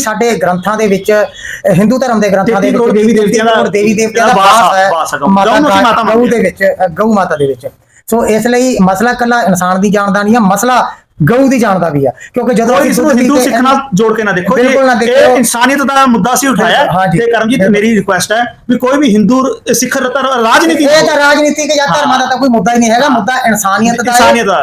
ਸਾਡੇ ਗ੍ਰੰਥਾਂ ਦੇ ਵਿੱਚ ਹਿੰਦੂ ਧਰਮ ਦੇ ਗ੍ਰੰਥਾਂ ਦੇ ਕਰੋੜ ਦੇਵੀ ਦੇਵਤਿਆਂ ਦਾ- ਦੇਵੀ ਦੇਵਤਿਆਂ ਦਾ ਵਾਸ ਹੈ। ਮਾਤਾ ਗਊ ਦੇ ਵਿੱਚ ਗਊ ਮਾਤਾ ਦੇ ਵਿੱਚ ਸੋ ਇਸ ਲਈ ਮਸਲਾ ਕੱਲਾ ਇਨਸਾਨ ਦੀ ਜਾਣ ਦਾ ਨਹੀਂ ਹੈ ਮਸਲਾ ਗਊ ਦੀ ਜਾਣ ਦਾ ਵੀ ਆ ਕਿਉਂਕਿ ਜਦੋਂ ਇਸ ਨੂੰ ਹਿੰਦੂ ਸਿੱਖ ਨਾਲ ਜੋੜ ਕੇ ਨਾ ਦੇਖੋ। ਇਹ ਇਨਸਾਨੀਅਤ ਦਾ ਮੁੱਦਾ ਸੀ ਉਠਾਇਆ। ਤੇ ਕਰਮਜੀਤ। ਮੇਰੀ ਰਿਕੁਐਸਟ ਹੈ ਵੀ ਕੋਈ ਵੀ ਹਿੰਦੂ ਸਿੱਖ ਰਤਰ ਰਾਜਨੀਤੀ ਇਹ ਤਾਂ ਰਾਜਨੀਤਿਕ ਜਾਂ ਧਰਮਾਂ ਦਾ ਤਾਂ ਕੋਈ ਮੁੱਦਾ ਹੀ ਨਹੀਂ ਹੈਗਾ ਮੁੱਦਾ ਇਨਸਾਨੀਅਤ ਦਾ।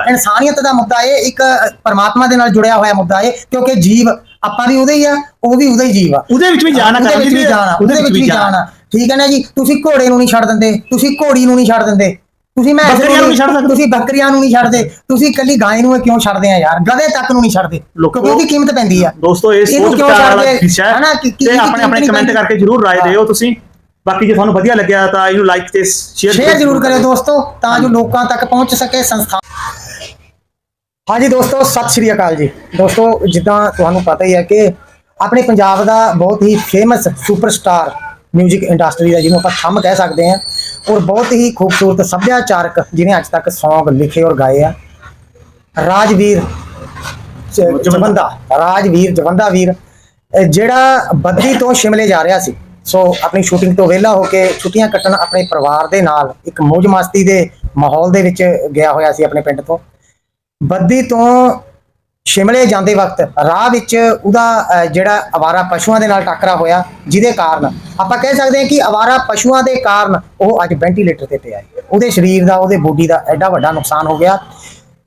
ਇਨਸਾਨੀਅਤ ਦਾ ਮੁੱਦਾ ਇਹ ਇੱਕ ਪਰਮਾਤਮਾ ਦੇ ਨਾਲ ਜੁੜਿਆ ਹੋਇਆ ਮੁੱਦਾ ਹੈ ਕਿਉਂਕਿ ਜੀਵ ਆਪਾਂ ਵੀ ਉਹਦੇ ਹੀ ਆ ਉਹ ਵੀ ਉਹਦਾ ਹੀ ਜੀਵ ਆ। ਉਹਦੇ ਵਿੱਚ ਵੀ ਜਾਨ ਆ ਉਹਦੇ ਵਿੱਚ ਵੀ ਜਾਨ ਆ ਉਹਦੇ ਵਿੱਚ ਵੀ ਜਾਨ ਆ। ਠੀਕ ਹੈ ਨਾ ਜੀ? ਤੁਸੀਂ ਘੋੜੇ ਨੂੰ ਨਹੀਂ ਛੱਡ ਦਿੰਦੇ ਤੁਸੀਂ ਘੋੜੀ ਨੂੰ ਨਹੀਂ ਛੱਡ ਦਿੰਦੇ। ਤੁਸੀਂ ਮੈਂ ਬੱਕਰੀਆਂ ਨੂੰ ਨਹੀਂ ਛੱਡ ਸਕਦੇ। ਤੁਸੀਂ ਬੱਕਰੀਆਂ ਨੂੰ ਨਹੀਂ ਛੱਡਦੇ। ਤੁਸੀਂ ਕੱਲੀ ਗਾਂ ਨੂੰ ਕਿਉਂ ਛੱਡਦੇ ਆ ਯਾਰ? ਗਧੇ ਤੱਕ ਨੂੰ ਨਹੀਂ ਛੱਡਦੇ। ਕਿਉਂਕਿ ਉਹਦੀ ਕੀਮਤ ਪੈਂਦੀ ਆ। ਦੋਸਤੋ ਇਹ ਸੋਚ ਵਿਚਾਰ ਵਾਲਾ? ਵਿਸ਼ਾ ਹੈ। ਤੇ ਆਪਣੇ ਆਪਣੇ ਕਮੈਂਟ ਕਰਕੇ ਜਰੂਰ ਰਾਏ। ਦਿਓ ਤੁਸੀਂ। ਬਾਕੀ ਜੇ ਤੁਹਾਨੂੰ ਵਧੀਆ ਲੱਗਿਆ ਤਾਂ ਇਹਨੂੰ ਲਾਈਕ ਤੇ ਸ਼ੇਅਰ ਸ਼ੇਅਰ ਜ਼ਰੂਰ ਕਰਿਓ ਦੋਸਤੋ ਤਾਂ ਜੋ ਲੋਕਾਂ ਤੱਕ ਪਹੁੰਚ ਸਕੇ ਸੰਸਥਾ ਹਾਂਜੀ ਦੋਸਤੋ ਸਤਿ ਸ਼੍ਰੀ ਅਕਾਲ ਜੀ। ਦੋਸਤੋ ਜਿੱਦਾਂ ਤੁਹਾਨੂੰ ਪਤਾ ਹੀ ਹੈ ਕਿ ਆਪਣੇ ਪੰਜਾਬ ਦਾ ਬਹੁਤ ਹੀ ਫੇਮਸ ਸੁਪਰਸਟਾਰ 뮤직 ਇੰਡਸਟਰੀ ਦਾ ਜਿਹਨੂੰ ਆਪਾਂ ਥੰਮ ਕਹਿ ਸਕਦੇ ਹਾਂ ਔਰ ਬਹੁਤ ਹੀ ਖੂਬਸੂਰਤ ਸੱਭਿਆਚਾਰਕ ਜਿਹਨੇ ਅੱਜ ਤੱਕ ਸੌਂਗ ਲਿਖੇ ਔਰ ਗਾਏ ਆ ਰਾਜਵੀਰ ਜਵੰਦਾ। ਰਾਜਵੀਰ ਜਵੰਦਾ ਵੀਰ ਜਿਹੜਾ ਬੱਦੀ ਤੋਂ ਸ਼ਿਮਲੇ ਜਾ ਰਿਹਾ ਸੀ। ਸੋ ਆਪਣੀ ਸ਼ੂਟਿੰਗ ਤੋਂ ਵਿਹਲਾ ਹੋ ਕੇ ਛੁੱਟੀਆਂ ਕੱਟਣ ਆਪਣੇ ਪਰਿਵਾਰ ਦੇ ਨਾਲ ਇੱਕ ਮੌਜ ਮਸਤੀ ਦੇ ਮਾਹੌਲ ਦੇ ਵਿੱਚ ਗਿਆ ਹੋਇਆ ਸੀ ਆਪਣੇ ਪਿੰਡ ਤੋਂ। ਬੱਦੀ ਤੋਂ ਸ਼ਿਮਲੇ ਜਾਂਦੇ ਵਕਤ ਰਾਹ ਵਿੱਚ ਉਹਦਾ ਜਿਹੜਾ ਅਵਾਰਾ ਪਸ਼ੂਆਂ ਦੇ ਨਾਲ ਟੱਕਰਾ ਹੋਇਆ ਜਿਹਦੇ ਕਾਰਨ ਆਪਾਂ ਕਹਿ ਸਕਦੇ ਹਾਂ ਕਿ ਅਵਾਰਾ ਪਸ਼ੂਆਂ ਦੇ ਕਾਰਨ ਉਹ ਅੱਜ ਵੈਂਟੀਲੇਟਰ ਤੇ ਪਿਆ ਹੈ ਉਹਦੇ ਸਰੀਰ ਦਾ ਉਹਦੇ ਬੋਡੀ ਦਾ ਐਡਾ ਵੱਡਾ ਨੁਕਸਾਨ ਹੋ ਗਿਆ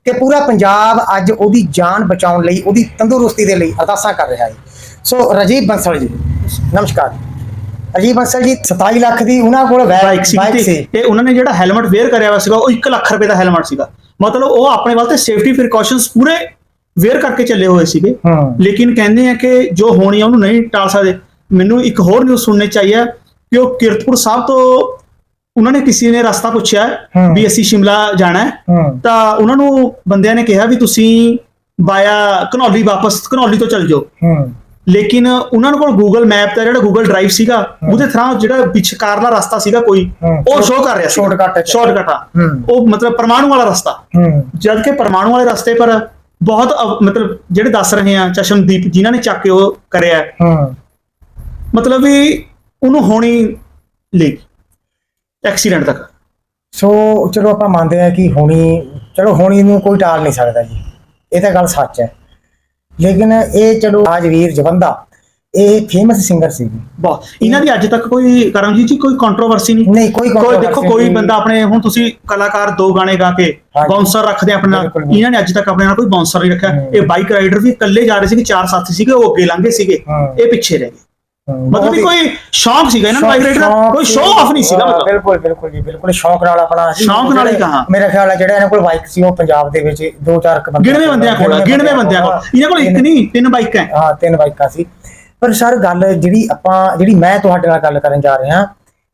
ਕਿ ਪੂਰਾ ਪੰਜਾਬ ਅੱਜ ਉਹਦੀ ਜਾਨ ਬਚਾਉਣ ਲਈ ਉਹਦੀ ਤੰਦਰੁਸਤੀ ਦੇ ਲਈ ਅਰਦਾਸਾਂ ਕਰ ਰਿਹਾ ਹੈ। ਸੋ ਰਜੀਵ ਬੰਸਲ ਜੀ ਨਮਸਕਾਰ। ਰਜੀਵ ਬੰਸਲ ਜੀ 27 ਲੱਖ ਦੀ ਉਹਨਾਂ ਕੋਲ ਬਾਈਕ ਸੀ। ਤੇ ਉਹਨਾਂ ਨੇ ਜਿਹੜਾ ਹੈਲਮਟ ਵੇਅਰ ਕਰਿਆ ਹੋਇਆ ਸੀਗਾ ਉਹ 1 ਲੱਖ ਰੁਪਏ ਦਾ ਹੈਲਮਟ ਸੀਗਾ। ਮਤਲਬ ਉਹ ਆਪਣੇ ਵੱਲ ਤੇ ਸੇਫਟੀ ਪ੍ਰੀਕਾਸ਼ਨਸ ਪੂਰੇ ਵੇਅਰ ਕਰਕੇ ਚੱਲੇ ਹੋਏ ਸੀਗੇ। ਲੇਕਿਨ ਕਹਿੰਦੇ ਆ ਕਿ ਜੋ ਹੋਣੀ ਆ ਉਹਨੂੰ ਨਹੀਂ ਟਾਲ ਸਕਦੇ। ਮੈਨੂੰ ਇੱਕ ਹੋਰ ਨਿਊਜ਼ ਸੁਣਨੀ ਚਾਹੀਏ ਕਿ ਉਹ ਕੀਰਤਪੁਰ ਸਾਹਿਬ ਤੋਂ ਉਹਨਾਂ ਨੇ ਕਿਸੇ ਨੇ ਰਸਤਾ ਪੁੱਛਿਆ। ਵੀ ਅਸੀਂ ਸ਼ਿਮਲਾ ਜਾਣਾ ਤਾਂ ਉਹਨਾਂ ਨੂੰ ਬੰਦਿਆਂ ਨੇ ਕਿਹਾ ਵੀ ਤੁਸੀਂ ਬਾਇਆ ਘਨੌਲੀ ਵਾਪਸ ਘਨੌਲੀ ਤੋਂ ਚੱਲ ਜਾਓ। ਲੇਕਿਨ ਉਹਨਾਂ ਕੋਲ ਗੂਗਲ ਮੈਪ ਦਾ ਜਿਹੜਾ ਗੂਗਲ ਡਰਾਈਵ ਸੀਗਾ ਉਹਦੇ ਥਰਾਂ ਜਿਹੜਾ ਵਿਚਕਾਰਲਾ ਰਸਤਾ ਸੀਗਾ ਕੋਈ। ਉਹ ਸ਼ੋਅ ਕਰ ਰਿਹਾ ਸੀ। ਸ਼ਾਰਟਕਟ ਆ ਹੂੰ। ਉਹ ਮਤਲਬ ਪਰਮਾਣੂ ਵਾਲਾ ਰਸਤਾ। ਜਦ ਕਿ ਪਰਮਾਣੂ ਵਾਲੇ ਰਸਤੇ ਪਰ ਬਹੁਤ ਮਤਲਬ ਜਿਹੜੇ ਦੱਸ ਰਹੇ ਆ ਚਸ਼ਮਦੀਪ ਜਿਨ੍ਹਾਂ ਨੇ ਚੱਕ ਕੇ ਉਹ ਕਰਿਆ। ਮਤਲਬ ਵੀ ਉਹਨੂੰ ਹੋਣੀ ਲਈ ਐਕਸੀਡੈਂਟ ਤੱਕ। ਸੋ ਚਲੋ ਆਪਾਂ ਮੰਨਦੇ ਹਾਂ ਕਿ ਹੋਣੀ ਚਲੋ ਹੋਣੀ ਨੂੰ ਕੋਈ ਟਾਲ ਨਹੀਂ ਸਕਦਾ ਜੀ। ਇਹ ਤਾਂ ਗੱਲ ਸੱਚ ਹੈ। ਲੇਕਿਨ ਇਹ ਚਲੋ ਰਾਜਵੀਰ ਜਵੰਦਾ ਇਹ ਫੇਮਸ ਸਿੰਗਰ ਸੀ ਬਹੁਤ ਇਹਨਾਂ ਦੀ ਅੱਜ ਤੱਕ ਕੋਈ ਕਰਮਜੀਤ ਜੀ ਕੋਈ ਕੰਟਰੋਵਰਸੀ ਨਹੀਂ ਨਹੀਂ ਕੋਈ ਕੋਈ ਦੇਖੋ ਕੋਈ। ਬੰਦਾ ਆਪਣੇ ਹੁਣ ਤੁਸੀਂ ਕਲਾਕਾਰ ਦੋ ਗਾਣੇ ਗਾ ਕੇ। ਬਾਉਂਸਰ ਰੱਖਦੇ ਆਪਣੇ ਨਾਲ। ਇਹਨਾਂ ਨੇ ਅੱਜ ਤੱਕ ਆਪਣੇ ਨਾਲ ਕੋਈ ਬਾਉਂਸਰ ਨਹੀਂ ਰੱਖਿਆ। ਇਹ ਬਾਈਕ ਰਾਈਡਰ ਵੀ ਇਕੱਲੇ ਜਾ ਰਹੇ ਸੀਗੇ ਚਾਰ ਸਾਥੀ ਸੀਗੇ ਉਹ ਅੱਗੇ ਲੰਘੇ ਸੀਗੇ। ਇਹ ਪਿੱਛੇ ਰਹਿ ਗਏ ਮਤਲਬ ਕੋਈ ਸ਼ੌਂਕ ਸੀਗਾ ਇਹਨਾਂ ਨੂੰ ਬਾਈਕ ਰਾਈਡਰ ਦਾ? ਕੋਈ। ਸ਼ੋਅ ਆਫ ਨਹੀਂ ਸੀਗਾ ਮਤਲਬ? ਬਿਲਕੁਲ ਬਿਲਕੁਲ ਜੀ ਬਿਲਕੁਲ। ਸ਼ੌਂਕ ਨਾਲ ਆਪਣਾ। ਸ਼ੌਂਕ ਨਾਲ ਹੀ ਕਹਾ। ਮੇਰਾ ਖਿਆਲ ਹੈ ਜਿਹੜਾ ਇਹਨਾਂ ਕੋਲ ਬਾਈਕ ਸੀ ਉਹ ਪੰਜਾਬ ਦੇ ਵਿੱਚ ਦੋ ਚਾਰ ਕੁ ਬੰਦੇ ਗਿਣਵੇਂ ਬੰਦਿਆਂ ਕੋਲ ਗਿਣਵੇਂ ਬੰਦਿਆਂ ਕੋਲ। ਇਹਨਾਂ ਕੋਲ ਇੱਕ ਨਹੀਂ ਤਿੰਨ ਬਾਈਕਾਂ ਹੈ। ਹਾਂ ਤਿੰਨ ਬਾਈਕਾਂ ਸੀ। ਪਰ ਸਰ ਗੱਲ ਜਿਹੜੀ ਆਪਾਂ ਜਿਹੜੀ ਮੈਂ ਤੁਹਾਡੇ ਨਾਲ ਗੱਲ ਕਰਨ ਜਾ ਰਿਹਾ